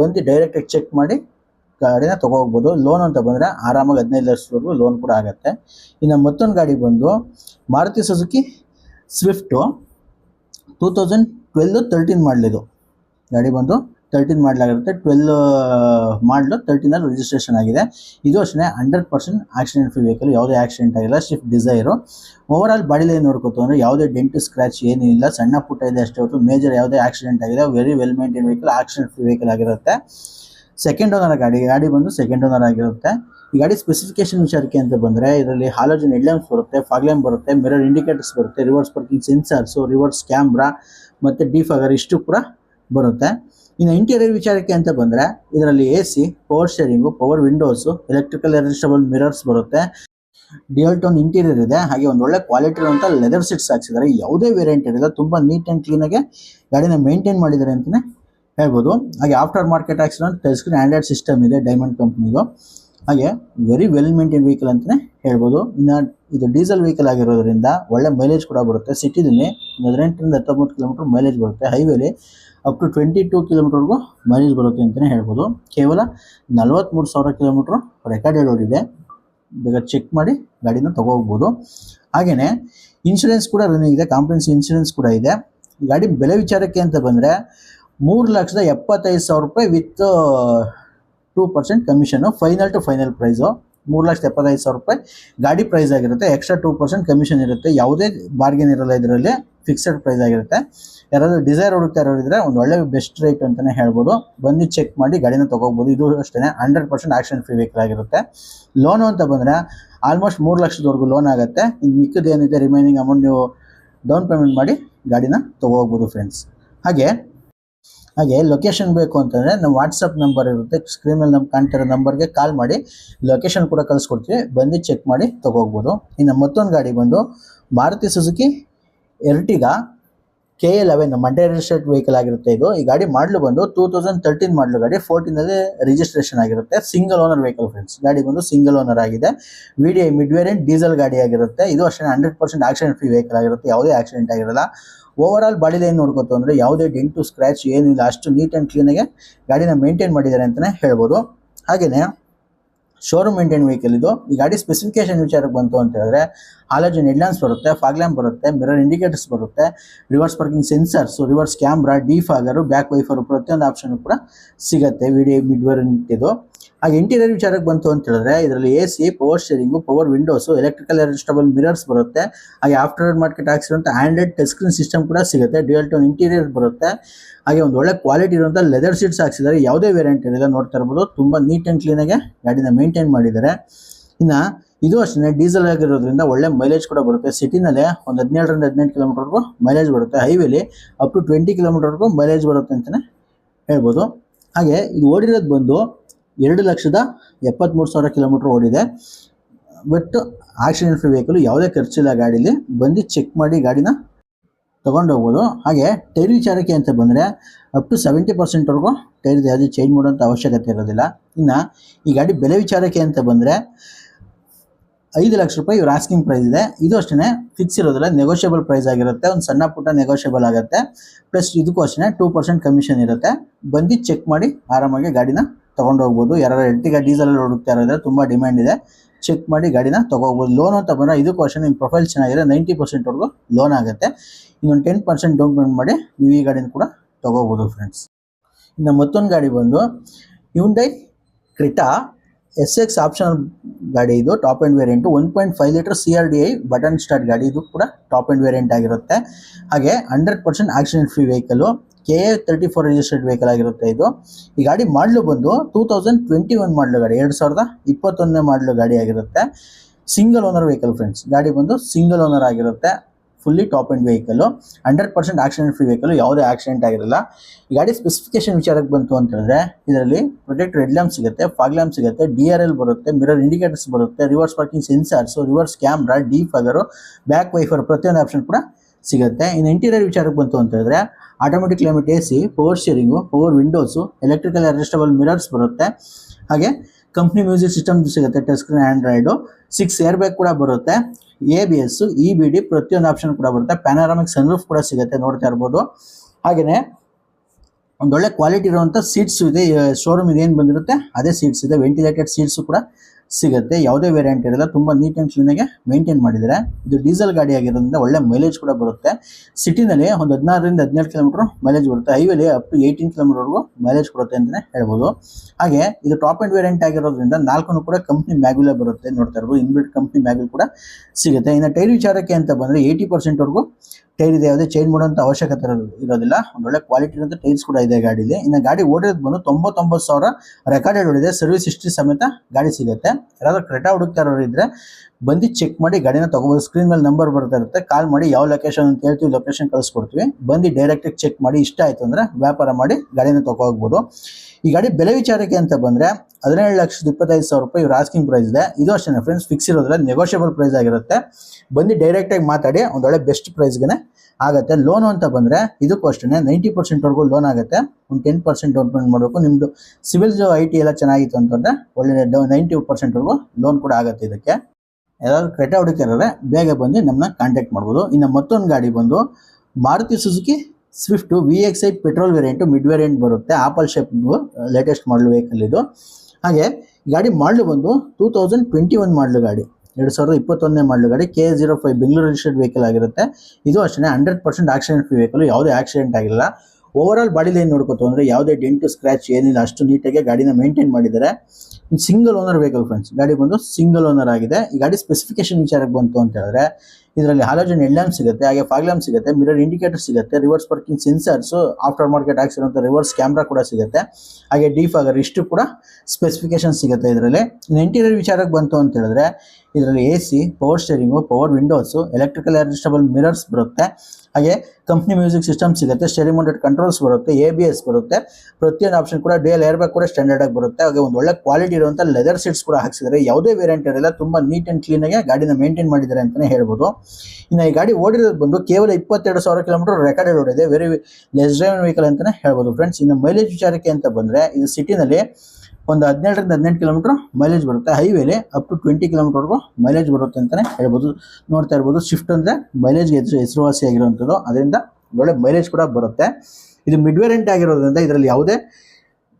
ಬಂದು ಡೈರೆಕ್ಟಾಗಿ ಚೆಕ್ ಮಾಡಿ, ಗಾಡಿನ ತೊಗೋಗ್ಬೋದು ಲೋನ್ ಅಂತ ಬಂದರೆ ಆರಾಮಾಗಿ ಹದಿನೈದು ಲಕ್ಷವರೆಗೂ ಲೋನ್ ಕೂಡ ಆಗುತ್ತೆ. ಇನ್ನು ಮತ್ತೊಂದು ಗಾಡಿ ಬಂದು Maruti Suzuki Swift two thousand twelve thirteen ಮಾಡಲಿದು. ಗಾಡಿ ಬಂದು ತರ್ಟೀನ್ ಮಾಡಲಾಗಿರುತ್ತೆ ಟ್ವೆಲ್ ಮಾಡಲು ತರ್ಟೀನಲ್ಲಿ ರಿಜಿಸ್ಟ್ರೇಷನ್ ಆಗಿದೆ. ಇದು ಅಷ್ಟೇ hundred percent accident free vehicle ಯಾವುದೇ ಆಕ್ಸಿಡೆಂಟ್ ಆಗಿಲ್ಲ Swift Dzire over all body line ನೋಡ್ಕೋತು ಅಂದರೆ ಯಾವುದೇ ಡೆಂಟ್ ಸ್ಕ್ರಾಚ್ ಏನಿಲ್ಲ ಸಣ್ಣ ಪುಟ್ಟ ಇದೆ ಅಷ್ಟೇ ಹೊರತು ಮೇಜರ್ ಯಾವುದೇ ಆಕ್ಸಿಡೆಂಟ್ ಆಗಿದೆ very well maintain vehicle accident free vehicle ಆಗಿರುತ್ತೆ. ಸೆಕೆಂಡ್ ಓನರ್ ಗಾಡಿ ಗಾಡಿ ಬಂದು ಸೆಕೆಂಡ್ ಓನರ್ ಆಗಿರುತ್ತೆ. ಈ ಗಾಡಿ ಸ್ಪೆಸಿಫಿಕೇಶನ್ ವಿಚಾರಕ್ಕೆ ಅಂತ ಬಂದರೆ, ಇದರಲ್ಲಿ ಹಾಲೋಜನ್ ಹೆಡ್ಲ್ಯಾಂಪ್ಸ್ ಬರುತ್ತೆ ಫಾಗ್ಲ್ಯಾಂಪ್ ಬರುತ್ತೆ ಮಿರರ್ ಇಂಡಿಕೇಟರ್ಸ್ ಬರುತ್ತೆ reverse parking sensors reverse camera ಮತ್ತು ಡಿಫಾಗರ್ ಇಷ್ಟು ಕೂಡ ಬರುತ್ತೆ. ಇನ್ನು ಇಂಟೀರಿಯರ್ ವಿಚಾರಕ್ಕೆ ಅಂತ ಬಂದರೆ, ಇದರಲ್ಲಿ A C power steering power windows electrical adjustable mirrors ಬರುತ್ತೆ. ಡಿಯಲ್ ಟೋನ್ ಇಂಟೀರಿಯರ್ ಇದೆ. ಹಾಗೆ ಒಂದು ಒಳ್ಳೆ ಕ್ವಾಲಿಟಿ ಇರುವಂಥ ಲೆದರ್ ಸೀಟ್ಸ್ ಹಾಕ್ಸಿದ್ದಾರೆ. ಯಾವುದೇ ವೇರಿಯಂಟ್ ಇರಲ್ಲ ತುಂಬ ನೀಟ್ ಆ್ಯಂಡ್ ಕ್ಲೀನಾಗೆ ಗಾಡಿನ ಮೇಂಟೈನ್ ಮಾಡಿದ್ದಾರೆ ಅಂತಲೇ ಹೇಳ್ಬೋದು. ಹಾಗೆ aftermarket accident touch screen Android system ಇದೆ. ಡೈಮಂಡ್ ಕಂಪ್ನಿದು ಹಾಗೆ ವೆರಿ ವೆಲ್ ಮೇಂಟೈನ್ ವೆಹಿಕಲ್ ಅಂತಲೇ ಹೇಳ್ಬೋದು. ಇನ್ನು ಇದು ಡೀಸೆಲ್ ವೆಹಿಕಲ್ ಆಗಿರೋದ್ರಿಂದ ಒಳ್ಳೆ ಮೈಲೇಜ್ ಕೂಡ ಬರುತ್ತೆ. ಸಿಟಿನಲ್ಲಿ ಹದಿನೆಂಟರಿಂದ ಹತ್ತೊಂಬತ್ತು ಕಿಲೋಮೀಟರ್ ಮೈಲೇಜ್ ಬರುತ್ತೆ. ಹೈವೇಲಿ ಅಪ್ ಟು ಟ್ವೆಂಟಿ ಟೂ ಕಿಲೋಮೀಟರ್ಗೂ ಮೈಲೇಜ್ ಬರುತ್ತೆ ಅಂತಲೇ ಹೇಳ್ಬೋದು. ಕೇವಲ ನಲವತ್ತ್ಮೂರು ಸಾವಿರ ಕಿಲೋಮೀಟ್ರ್ ರೆಕಾರ್ಡೆಡ್ ಓಡಿದೆ ಬೇಗ ಚೆಕ್ ಮಾಡಿ ಗಾಡಿನ ತೊಗೋಗ್ಬೋದು ಹಾಗೆಯೇ ಇನ್ಶೂರೆನ್ಸ್ ಕೂಡ ರನ್ನಿಂಗ್ ಇದೆ. ಕಾಂಪ್ರೆನ್ಸ್ ಇನ್ಶೂರೆನ್ಸ್ ಕೂಡ ಇದೆ. ಗಾಡಿ ಬೆಲೆ ವಿಚಾರಕ್ಕೆ ಅಂತ ಬಂದರೆ ಮೂರು ಲಕ್ಷದ ಎಪ್ಪತ್ತೈದು ಸಾವಿರ ರೂಪಾಯಿ with two percent commission final to final price ಮೂರು ಲಕ್ಷದ ಎಪ್ಪತ್ತೈದು ಸಾವಿರ ರೂಪಾಯಿ ಗಾಡಿ ಪ್ರೈಸ್ ಆಗಿರುತ್ತೆ. ಎಕ್ಸ್ಟ್ರಾ ಟೂ ಪರ್ಸೆಂಟ್ ಕಮಿಷನ್ ಇರುತ್ತೆ. ಯಾವುದೇ ಬಾರ್ಗೇನ್ ಇರಲ್ಲ ಇದರಲ್ಲಿ ಫಿಕ್ಸೆಡ್ ಪ್ರೈಸ್ ಆಗಿರುತ್ತೆ. ಯಾರಾದರೂ ಡಿಸೈರ್ ಹುಡುಕ್ತಾ ಇರೋರಿದ್ರೆ ಒಂದು ಒಳ್ಳೆ ಬೆಸ್ಟ್ ರೇಟ್ ಅಂತಲೇ ಹೇಳ್ಬೋದು. ಬಂದು ಚೆಕ್ ಮಾಡಿ ಗಾಡಿನ ತೊಗೋಬೋದು. ಇದು ಅಷ್ಟೇ hundred percent action free vehicle ಆಗಿರುತ್ತೆ. ಲೋನು ಅಂತ ಬಂದರೆ ಆಲ್ಮೋಸ್ಟ್ ಮೂರು ಲಕ್ಷದವರೆಗೂ ಲೋನ್ ಆಗುತ್ತೆ. ಇನ್ನು ಮಿಕ್ಕದ್ದು ಏನಿದೆ ರಿಮೈನಿಂಗ್ ಅಮೌಂಟ್ ನೀವು ಡೌನ್ ಪೇಮೆಂಟ್ ಮಾಡಿ ಗಾಡಿನ ತೊಗೋಗ್ಬೋದು ಫ್ರೆಂಡ್ಸ್ ಹಾಗೆ ಹಾಗೆ ಲೊಕೇಶನ್ ಬೇಕು ಅಂತಂದರೆ ನಮ್ಮ ವಾಟ್ಸಪ್ ನಂಬರ್ ಇರುತ್ತೆ. ಸ್ಕ್ರೀನ್ ಮೇಲೆ ಕಾಣ್ತಿರೋ ನಂಬರ್ಗೆ ಕಾಲ್ ಮಾಡಿ. ಲೊಕೇಶನ್ ಕೂಡ ಕಳಿಸ್ಕೊಡ್ತೀವಿ. ಬಂದು ಚೆಕ್ ಮಾಡಿ ತೊಗೋಗ್ಬೋದು ಇನ್ನು ಮತ್ತೊಂದು ಗಾಡಿ ಬಂದು Maruti Suzuki Ertiga K eleven Mandya registered vehicle ಆಗಿರುತ್ತೆ ಇದು. ಈ ಗಾಡಿ ಮಾಡಲು ಬಂದು ಟೂ ತೌಸಂಡ್ ತರ್ಟೀನ್ ಮಾಡಲು ಗಾಡಿ ಫೋರ್ಟೀನಲ್ಲಿ ರಿಜಿಸ್ಟ್ರೇಷನ್ ಆಗಿರುತ್ತೆ. ಸಿಂಗಲ್ ಓನರ್ ವೆಹಿಕಲ್ ಫ್ರೆಂಡ್ಸ್ ಗಾಡಿ ಬಂದು ಸಿಂಗಲ್ ಓನರ್ ಆಗಿದೆ. V D I mid variant diesel ಗಾಡಿ ಆಗಿರುತ್ತೆ. ಇದು ಅಷ್ಟೇ hundred percent accident free vehicle ಆಗಿರುತ್ತೆ. ಯಾವುದೇ ಆಕ್ಸಿಡೆಂಟ್ ಆಗಿರಲ್ಲ. ಓವರ್ ಆಲ್ ಬಾಡಿ ಏನು ನೋಡ್ಕೊತು ಅಂದರೆ ಯಾವುದೇ ಡೆಂಟು ಸ್ಕ್ರ್ಯಾಚ್ ಏನಿಲ್ಲ ಅಷ್ಟು ನೀಟ್ ಆ್ಯಂಡ್ ಕ್ಲೀನಾಗೆ ಗಾಡಿನ ಮೇಂಟೈನ್ ಮಾಡಿದ್ದಾರೆ ಅಂತಲೇ ಹೇಳ್ಬೋದು. ಹಾಗೆಯೇ ಶೋರೂಮ್ ಮೇಂಟೈನ್ ವೆಹಿಕಲ್ ಇದು. ಈ ಗಾಡಿ ಸ್ಪೆಸಿಫಿಕೇಶನ್ ವಿಚಾರಕ್ಕೆ ಬಂತು ಅಂತ ಹೇಳಿದ್ರೆ ಹಾಲೋಜನ್ ಹೆಡ್ಲ್ಯಾಂಪ್ಸ್ ಬರುತ್ತೆ ಫಾಗ್ ಲ್ಯಾಂಪ್ ಬರುತ್ತೆ ಮಿರರ್ ಇಂಡಿಕೇಟರ್ಸ್ ಬರುತ್ತೆ reverse parking sensors reverse camera defogger back wiper ಪ್ರತಿಯೊಂದು ಆಪ್ಷನ್ ಕೂಡ ಸಿಗುತ್ತೆ ವಿಡಿಯೋ ಮಿಡ್ ಇದು. ಹಾಗೆ ಇಂಟೀರಿಯರ್ ವಿಚಾರಕ್ಕೆ ಬಂತು ಅಂತ ಹೇಳಿದ್ರೆ, ಇದರಲ್ಲಿ A C power steering power windows electrical adjustable mirrors ಬರುತ್ತೆ. ಹಾಗೆ ಆಫ್ಟರ್ ಮಾರ್ಕೆಟ್ ಹಾಕ್ಸಿರುವಂಥ ಹ್ಯಾಂಡೆಡ್ ಟಚ್ ಸ್ಕ್ರೀನ್ ಸಿಸ್ಟಮ್ ಕೂಡ ಸಿಗುತ್ತೆ. ಡ್ಯೂಯಲ್ ಟೋನ್ ಇಂಟೀರಿಯರ್ ಬರುತ್ತೆ. ಹಾಗೆ ಒಂದು ಒಳ್ಳೆ ಕ್ವಾಲಿಟಿ ಇರುವಂಥ ಲೆದರ್ ಸೀಟ್ಸ್ ಹಾಕ್ಸಿದ್ದಾರೆ. ಯಾವುದೇ ವೇರಿಯಂಟ್ ಇರಲಿಲ್ಲ ನೋಡ್ತಾ ಇರ್ಬೋದು. ತುಂಬ ನೀಟ್ ಆ್ಯಂಡ್ ಕ್ಲೀನಾಗೆ ಗಾಡಿನ ಮೇಂಟೈನ್ ಮಾಡಿದ್ದಾರೆ. ಇನ್ನು ಇದು ಅಷ್ಟೇ ಡೀಸೆಲ್ ಆಗಿರೋದ್ರಿಂದ ಒಳ್ಳೆ ಮೈಲೇಜ್ ಕೂಡ ಬರುತ್ತೆ. ಸಿಟಿನಲ್ಲೇ ಒಂದು ಹದಿನೇಳರಿಂದ ಹದಿನೆಂಟು ಕಿಲೋಮೀಟರ್ವರೆಗೂ ಮೈಲೇಜ್ ಬರುತ್ತೆ. ಹೈವೇಲಿ ಅಪ್ ಟು ಟ್ವೆಂಟಿ ಕಿಲೋಮೀಟರ್ವರೆಗೂ ಮೈಲೇಜ್ ಬರುತ್ತೆ ಅಂತಲೇ ಹೇಳ್ಬೋದು. ಹಾಗೆ ಇದು ಓಡಿರೋದು ಬಂದು ಎರಡು ಲಕ್ಷದ ಎಪ್ಪತ್ತ್ಮೂರು ಸಾವಿರ ಕಿಲೋಮೀಟ್ರ್ ಓಡಿದೆ. ಬಟ್ ಆಕ್ಸಿಡೆಂಟ್ ಫ್ರೀ ವೆಹಿಕಲ್ ಯಾವುದೇ ಖರ್ಚಿಲ್ಲ ಗಾಡೀಲಿ. ಬಂದು ಚೆಕ್ ಮಾಡಿ ಗಾಡಿನ ತೊಗೊಂಡು ಹೋಗ್ಬೋದು. ಹಾಗೆ ಟೈರ್ ವಿಚಾರಕ್ಕೆ ಅಂತ ಬಂದರೆ ಅಪ್ ಟು ಸೆವೆಂಟಿ ಪರ್ಸೆಂಟ್ವರೆಗೂ ಟೈರ್ ಯಾವುದೇ ಚೇಂಜ್ ಮಾಡೋಂಥ ಅವಶ್ಯಕತೆ ಇರೋದಿಲ್ಲ. ಇನ್ನು ಈ ಗಾಡಿ ಬೆಲೆ ವಿಚಾರಕ್ಕೆ ಅಂತ ಬಂದರೆ ಐದು ಲಕ್ಷ ರೂಪಾಯಿ ಇವ್ರ ಆಸ್ಕಿಂಗ್ ಪ್ರೈಸ್ ಇದೆ. ಇದು ಅಷ್ಟೇ ಫಿಕ್ಸ್ ಇರೋದಿಲ್ಲ. ನೆಗೋಷಿಯಬಲ್ ಪ್ರೈಸ್ ಆಗಿರುತ್ತೆ. ಒಂದು ಸಣ್ಣ ಪುಟ್ಟ ನೆಗೋಷಿಯಬಲ್ ಆಗುತ್ತೆ. ಪ್ಲಸ್ ಇದಕ್ಕೂ ಅಷ್ಟೇ ಟೂ ಪರ್ಸೆಂಟ್ ಕಮಿಷನ್ ಇರುತ್ತೆ. ಬಂದು ಚೆಕ್ ಮಾಡಿ ಆರಾಮಾಗಿ ಗಾಡಿನ ತೊಗೊಂಡು ಹೋಗ್ಬೋದು ಯಾರು ಎರ್ಟಿಗ ಡೀಸೆಲಲ್ಲಿ ಹುಡುಕ್ತಾ ಇರೋದ್ರೆ ತುಂಬ ಡಿಮ್ಯಾಂಡ್ ಇದೆ. ಚೆಕ್ ಮಾಡಿ ಗಾಡಿನ ತೊಗೋಬೋದು. ಲೋನ್ ಅಂತ ಬಂದರೆ ಇದು ಅಷ್ಟೇ ನಿಮ್ಮ ಪ್ರೊಫೈಲ್ ಚೆನ್ನಾಗಿದೆ ನೈಂಟಿ ಪರ್ಸೆಂಟ್ವರೆಗೂ ಲೋನ್ ಆಗುತ್ತೆ. ಇನ್ನೊಂದು ಟೆನ್ ಪರ್ಸೆಂಟ್ ಡೌನ್ ಪೇಮೆಂಟ್ ಮಾಡಿ ನೀವು ಈ ಗಾಡಿನ ಕೂಡ ತೊಗೋಬೋದು ಫ್ರೆಂಡ್ಸ್ ಇನ್ನು ಮತ್ತೊಂದು ಗಾಡಿ ಬಂದು Hyundai Creta S X optional ಗಾಡಿ ಇದು. Top end variant one point five litre C R D I button start ಗಾಡಿ. ಇದು ಕೂಡ ಟಾಪ್ ಆ್ಯಂಡ್ ವೇರಿಯಂಟ್ ಆಗಿರುತ್ತೆ. ಹಾಗೆ hundred percent accident free vehicle K A thirty four registered vehicle ಆಗಿರುತ್ತೆ ಇದು. ಈ ಗಾಡಿ ಮಾಡಲು ಬಂದು ಟೂ ತೌಸಂಡ್ ಟ್ವೆಂಟಿ ಒನ್ ಮಾಡಲು ಗಾಡಿ, ಎರಡು ಸಾವಿರದ ಇಪ್ಪತ್ತೊಂದನೇ ಮಾಡಲು ಗಾಡಿ ಆಗಿರುತ್ತೆ. ಸಿಂಗಲ್ ಓನರ್ ವೆಹಿಕಲ್ ಫ್ರೆಂಡ್ಸ್ ಗಾಡಿ ಬಂದು ಸಿಂಗಲ್ ಓನರ್ ಆಗಿರುತ್ತೆ. Fully top end vehicle hundred percent accident free vehicle ಯಾವುದೇ ಆಕ್ಸಿಡೆಂಟ್ ಆಗಿರಲ್ಲ. ಈ ಗಾಡಿ ಸ್ಪೆಸಿಫಿಕೇಶನ್ ವಿಚಾರಕ್ಕೆ ಬಂತು ಅಂತ ಹೇಳಿದ್ರೆ, ಇದರಲ್ಲಿ ಪ್ರೊಟೆಕ್ಟ್ ರೆಡ್ ಲ್ಯಾಂಪ್ ಸಿಗುತ್ತೆ ಫಾಗ್ ಲ್ಯಾಂಪ್ ಸಿಗುತ್ತೆ ಡಿ ಆರ್ ಎಲ್ ಬರುತ್ತೆ ಮಿರರ್ ಇಂಡಿಕೇಟರ್ಸ್ ಬರುತ್ತೆ reverse parking sensors reverse camera defogger back wiper ಪ್ರತಿಯೊಂದು ಆಪ್ಷನ್ ಕೂಡ ಸಿಗುತ್ತೆ. ಇನ್ನು ಇಂಟೀರಿಯರ್ ವಿಚಾರಕ್ಕೆ ಬಂತು ಅಂತ ಹೇಳಿದ್ರೆ automatic climate A C power steering power windows electrical adjustable mirrors ಬರುತ್ತೆ. ಹಾಗೆ ಕಂಪ್ನಿ ಮ್ಯೂಸಿಕ್ ಸಿಸ್ಟಮ್ ಸಿಗುತ್ತೆ touch screen Android six air bag ಕೂಡ ಬರುತ್ತೆ. A B S E B D ಪ್ರತಿಯೊಂದು ಆಪ್ಷನ್ ಕೂಡ ಬರುತ್ತೆ. ಪ್ಯಾನಾರಾಮಿಕ್ ಸನ್ರೂಫ್ ಕೂಡ ಸಿಗುತ್ತೆ, ನೋಡ್ತಾ ಇರ್ಬೋದು. ಹಾಗೆಯೇ ಒಂದೊಳ್ಳೆ ಕ್ವಾಲಿಟಿ ಇರುವಂಥ ಸೀಟ್ಸ್ ಇದೆ ಶೋರೂಮ್ ಏನು ಬಂದಿರುತ್ತೆ, ಅದೇ ಸೀಟ್ಸ್ ಇದೆ. ವೆಂಟಿಲೇಟೆಡ್ ಸೀಟ್ಸು ಕೂಡ ಸಿಗುತ್ತೆ. ಯಾವುದೇ ವೇರಿಯಂಟ್ ಇರಲ್ಲ. ತುಂಬ ನೀಟ್ ಆ್ಯಂಡ್ ಕ್ಲೀನಾಗೆ ಮೇಂಟೈನ್ ಮಾಡಿದ್ದಾರೆ. ಇದು ಡೀಸೆಲ್ ಗಾಡಿ ಆಗಿರೋದ್ರಿಂದ ಒಳ್ಳೆ ಮೈಲೇಜ್ ಕೂಡ ಬರುತ್ತೆ. ಸಿಟಿನಲ್ಲಿ ಒಂದು ಹದಿನಾರರಿಂದ ಹದಿನೇಳು ಕಿಲೋಮೀಟರ್ ಮೈಲೇಜ್ ಬರುತ್ತೆ. ಹೈವೇಲಿ ಅಪ್ ಟು ಏಯ್ಟೀನ್ ಕಿಲೋಮೀಟರ್ವರೆಗೂ ಮೈಲೇಜ್ ಕೊಡುತ್ತೆ ಅಂತಲೇ ಹೇಳ್ಬೋದು. ಹಾಗೆ ಇದು ಟಾಪ್ ಆ್ಯಂಡ್ ವೇರಿಯಂಟ್ ಆಗಿರೋದ್ರಿಂದ ನಾಲ್ಕು ಕೂಡ ಕಂಪ್ನಿ ಮ್ಯಾಗ್ಯುಲೇ ಬರುತ್ತೆ. ನೋಡ್ತಾ ಇರ್ಬೋದು. ಇನ್ಬಿಲ್ಟ್ ಕಂಪ್ನಿ ಮ್ಯಾಗ್ಯುಲ್ ಕೂಡ ಸಿಗುತ್ತೆ. ಇನ್ನು ಟೈರ್ ವಿಚಾರಕ್ಕೆ ಅಂತ ಬಂದರೆ ಏಯ್ಟಿ ಪರ್ಸೆಂಟ್ವರೆಗೂ ಟೈರ್ ಇದೆ, ಯಾವುದೇ ಚೇಂಜ್ ಮಾಡುವಂತ ಅವಶ್ಯಕತೆ ಇರೋದು- ಇರೋದಿಲ್ಲ. ಒಂದೊಳ್ಳೆ ಕ್ವಾಲಿಟಿ ಇರುವಂತ ಟೈರ್ಸ್ ಕೂಡ ಇದೆ ಗಾಡಿಲಿ. ಇನ್ನು ಗಾಡಿ ಓಡಿರೋದು ಬಂದು ತೊಂಬತ್ತೊಂಬತ್ತು ಸಾವಿರ ರೆಕಾರ್ಡೆಡ್ ಓಡಿದೆ ಸರ್ವಿಸ್ ಹಿಸ್ಟ್ರಿ ಸಮೇತ ಗಾಡಿ ಸಿಗುತ್ತೆ. ಯಾರಾದರೂ ಕ್ರೆಟಾ ಹುಡುಕ್ತಾ ಇರೋರು ಇದ್ರೆ ಬಂದು ಚೆಕ್ ಮಾಡಿ ಗಾಡಿನ ತೊಗೋಬೋದು. ಸ್ಕ್ರೀನ್ ಮೇಲೆ ನಂಬರ್ ಬರ್ತಾ ಇರುತ್ತೆ. ಕಾಲ್ ಮಾಡಿ ಯಾವ ಲೊಕೇಶನ್ ಅಂತ ಹೇಳ್ತೀವಿ ಲೊಕೇಶನ್ ಕಳಿಸ್ಕೊಡ್ತೀವಿ. ಬಂದು ಡೈರೆಕ್ಟಾಗಿ ಚೆಕ್ ಮಾಡಿ ಇಷ್ಟ ಆಯಿತು ಅಂದರೆ ವ್ಯಾಪಾರ ಮಾಡಿ ಗಾಡಿನ ತಗೋಗ್ಬೋದು ಈ ಗಾಡಿ ಬೆಲೆ ವಿಚಾರಕ್ಕೆ ಅಂತ ಬಂದರೆ ಹದಿನೇಳು ಲಕ್ಷದ ಇಪ್ಪತ್ತೈದು ಸಾವಿರ ರೂಪಾಯಿ ಇವ್ರ ಆಸ್ಕಿಂಗ್ ಪ್ರೈಸ್ ಇದೆ. ಇದು ಅಷ್ಟೇ ಫ್ರೆಂಡ್ಸ್ ಫಿಕ್ಸ್ ಇರೋದಿಲ್ಲ ನೆಗೋಷಿಯಬಲ್ ಪ್ರೈಸ್ ಆಗಿರುತ್ತೆ. ಬಂದು ಡೈರೆಕ್ಟಾಗಿ ಮಾತಾಡಿ, ಒಂದೊಳ್ಳೆ ಬೆಸ್ಟ್ ಪ್ರೈಸ್ಗೆ ಆಗುತ್ತೆ. ಲೋನು ಅಂತ ಬಂದರೆ ಇದಕ್ಕೂ ಅಷ್ಟೇ ನೈಂಟಿ ಪರ್ಸೆಂಟ್ವರೆಗೂ ಲೋನ್ ಆಗುತ್ತೆ. ಒಂದು ಟೆನ್ ಪರ್ಸೆಂಟ್ ಡೌನ್ ಪೇಮೆಂಟ್ ಮಾಡಬೇಕು. ನಿಮ್ಮದು ಸಿವಿಲ್ ಐ ಟಿ ಎಲ್ಲ ಚೆನ್ನಾಗಿತ್ತು ಅಂತಂದರೆ ಒಳ್ಳೆ ಡೌ ಪರ್ಸೆಂಟ್ ಪರ್ಸೆಂಟ್ವರೆಗೂ ಲೋನ್ ಕೂಡ ಆಗುತ್ತೆ ಇದಕ್ಕೆ. ಯಾರಾದರೂ ಕ್ರೆಟಾ ಹುಡುಕಿರೋರೆ ಬೇಗ ಬಂದು ನಮ್ಮನ್ನ ಕಾಂಟ್ಯಾಕ್ಟ್ ಮಾಡ್ಬೋದು. ಇನ್ನು ಮತ್ತೊಂದು ಗಾಡಿ ಬಂದು, Maruti Suzuki Swift V X I petrol variant mid variant ಬರುತ್ತೆ. Apple shape latest model vehicle ಇದು. ಹಾಗೆ, ಗಾಡಿ ಮಾಡಲು ಬಂದು ಟೂ ತೌಸಂಡ್ ಟ್ವೆಂಟಿ ಒನ್ ಮಾಡಲು ಗಾಡಿ. ಎರಡು ಸಾವಿರದ ಇಪ್ಪತ್ತೊಂದನೇ ಮಾಡಲು ಗಾಡಿ K zero five Bengaluru registered vehicle ಆಗಿರುತ್ತೆ. ಇದು ಅಷ್ಟೇ hundred percent accident free vehicle ಯಾವುದೇ ಆಕ್ಸಿಡೆಂಟ್ ಆಗಿಲ್ಲ. ಓವರ್ ಆಲ್ ಬಾಡಿ ಲೈನ್ ನೋಡ್ಕೋತು ಅಂದರೆ ಯಾವುದೇ ಡೆಂಟು ಸ್ಕ್ರ್ಯಾಚ್ ಏನಿಲ್ಲ, ಅಷ್ಟು ನೀಟಾಗಿ ಗಾಡಿನ ಮೇಂಟೈನ್ ಮಾಡಿದ್ದಾರೆ. ಸಿಂಗಲ್ ಓನರ್ ವೆಹಿಕಲ್ ಫ್ರೆಂಡ್ಸ್ ಗಾಡಿ ಬಂದು ಸಿಂಗಲ್ ಓನರ್ ಆಗಿದೆ. ಈ ಗಾಡಿ ಸ್ಪೆಸಿಫಿಕೇಶನ್ ವಿಚಾರಕ್ಕೆ ಬಂತು ಅಂತ ಹೇಳಿದ್ರೆ ಇದರಲ್ಲಿ ಹಾಲೋಜನ್ ಎಲ್ಲಾಮ್ ಸಿಗುತ್ತೆ, ಹಾಗೆ ಫಾಗ್ಲಾಮ್ ಸಿಗುತ್ತೆ ಮಿರರ್ ಇಂಡಿಕೇಟರ್ ಸಿಗುತ್ತೆ reverse working sensors after market ಹಾಕ್ಸಿರುವಂಥ ರಿವರ್ಸ್ ಕ್ಯಾಮ್ರಾ ಕೂಡ ಸಿಗುತ್ತೆ. ಹಾಗೆ ಡಿಫಾಗರ್ ಇಷ್ಟು ಕೂಡ ಸ್ಪೆಸಿಫಿಕೇಶನ್ ಸಿಗುತ್ತೆ ಇದರಲ್ಲಿ. ಇಂಟೀರಿಯರ್ ವಿಚಾರಕ್ಕೆ ಬಂತು ಅಂತ ಹೇಳಿದ್ರೆ ಇದರಲ್ಲಿ A C power steering power windows electrical adjustable mirrors ಬರುತ್ತೆ. ಹಾಗೆ ಕಂಪ್ನಿ ಮ್ಯೂಸಿಕ್ ಸಿಸ್ಟಮ್ ಸಿಗುತ್ತೆ ಸ್ಟೇರಿಂಗ್ ಮೌಂಟೆಡ್ ಕಂಟ್ರೋಲ್ಸ್ ಬರುತ್ತೆ ಎ ಬಿ ಎಸ್ ಬರುತ್ತೆ. ಪ್ರತಿಯೊಂದು ಆಪ್ಷನ್ ಕೂಡ ಡಿಎಲ್ ಏರ್ ಬ್ಯಾಗ್ ಕೂಡ ಸ್ಟ್ಯಾಂಡರ್ಡ್ ಆಗಿ ಬರುತ್ತೆ. ಹಾಗೆ ಒಂದು ಒಳ್ಳೆ ಕ್ವಾಲಿಟಿ ಇರುವಂಥ ಲೆದರ್ ಸೀಟ್ಸ್ ಕೂಡ ಹಾಕ್ಸಿದ್ದಾರೆ. ಯಾವುದೇ ವೇರಿಯಂಟ್ ಇರಲ್ಲ, ತುಂಬ ನೀಟ್ ಆ್ಯಂಡ್ ಆಗಿ ಗಾಡಿನ ಮೇಂಟೈನ್ ಮಾಡಿದ್ದಾರೆ ಅಂತಲೇ ಹೇಳ್ಬೋದು. ಇನ್ನು ಈ ಗಾಡಿ ಓಡಿರೋದು ಬಂದು ಕೇವಲ ಇಪ್ಪತ್ತೆರಡು ಸಾವಿರ ಕಿಲೋಮೀಟರ್ ರೆಕಾರ್ಡೆಡ್ ಓಡಿದೆ. ವೆರಿ ಲೆಸ್ ಡ್ರೈವನ್ ವೆಹಿಕಲ್ ಅಂತಲೇ ಹೇಳ್ಬೋದು ಫ್ರೆಂಡ್ಸ್ ಇನ್ನು ಮೈಲೇಜ್ ವಿಚಾರಕ್ಕೆ ಅಂತ ಬಂದರೆ, ಇದು ಸಿಟಿನಲ್ಲಿ ಒಂದು ಹದಿನೇಳರಿಂದ ಹದಿನೆಂಟು ಕಿಲೋಮೀಟರ್ ಮೈಲೇಜ್ ಬರುತ್ತೆ. ಹೈವೇಲಿ ಅಪ್ ಟು ಟ್ವೆಂಟಿ ಕಿಲೋಮೀಟರ್ವರೆಗೂ ಮೈಲೇಜ್ ಬರುತ್ತೆ ಅಂತಲೇ ಹೇಳ್ಬೋದು. ನೋಡ್ತಾ ಇರ್ಬೋದು ಸ್ವಿಫ್ಟ್ ಅಂದರೆ ಮೈಲೇಜ್ಗೆ ಹೆಸರು ಹೆಸರುವಾಸಿಯಾಗಿರುವಂಥದ್ದು ಅದರಿಂದ ಒಳ್ಳೆ ಮೈಲೇಜ್ ಕೂಡ ಬರುತ್ತೆ. ಇದು ಮಿಡ್ ವೇರಿಯಂಟ್ ಆಗಿರೋದ್ರಿಂದ ಇದರಲ್ಲಿ ಯಾವುದೇ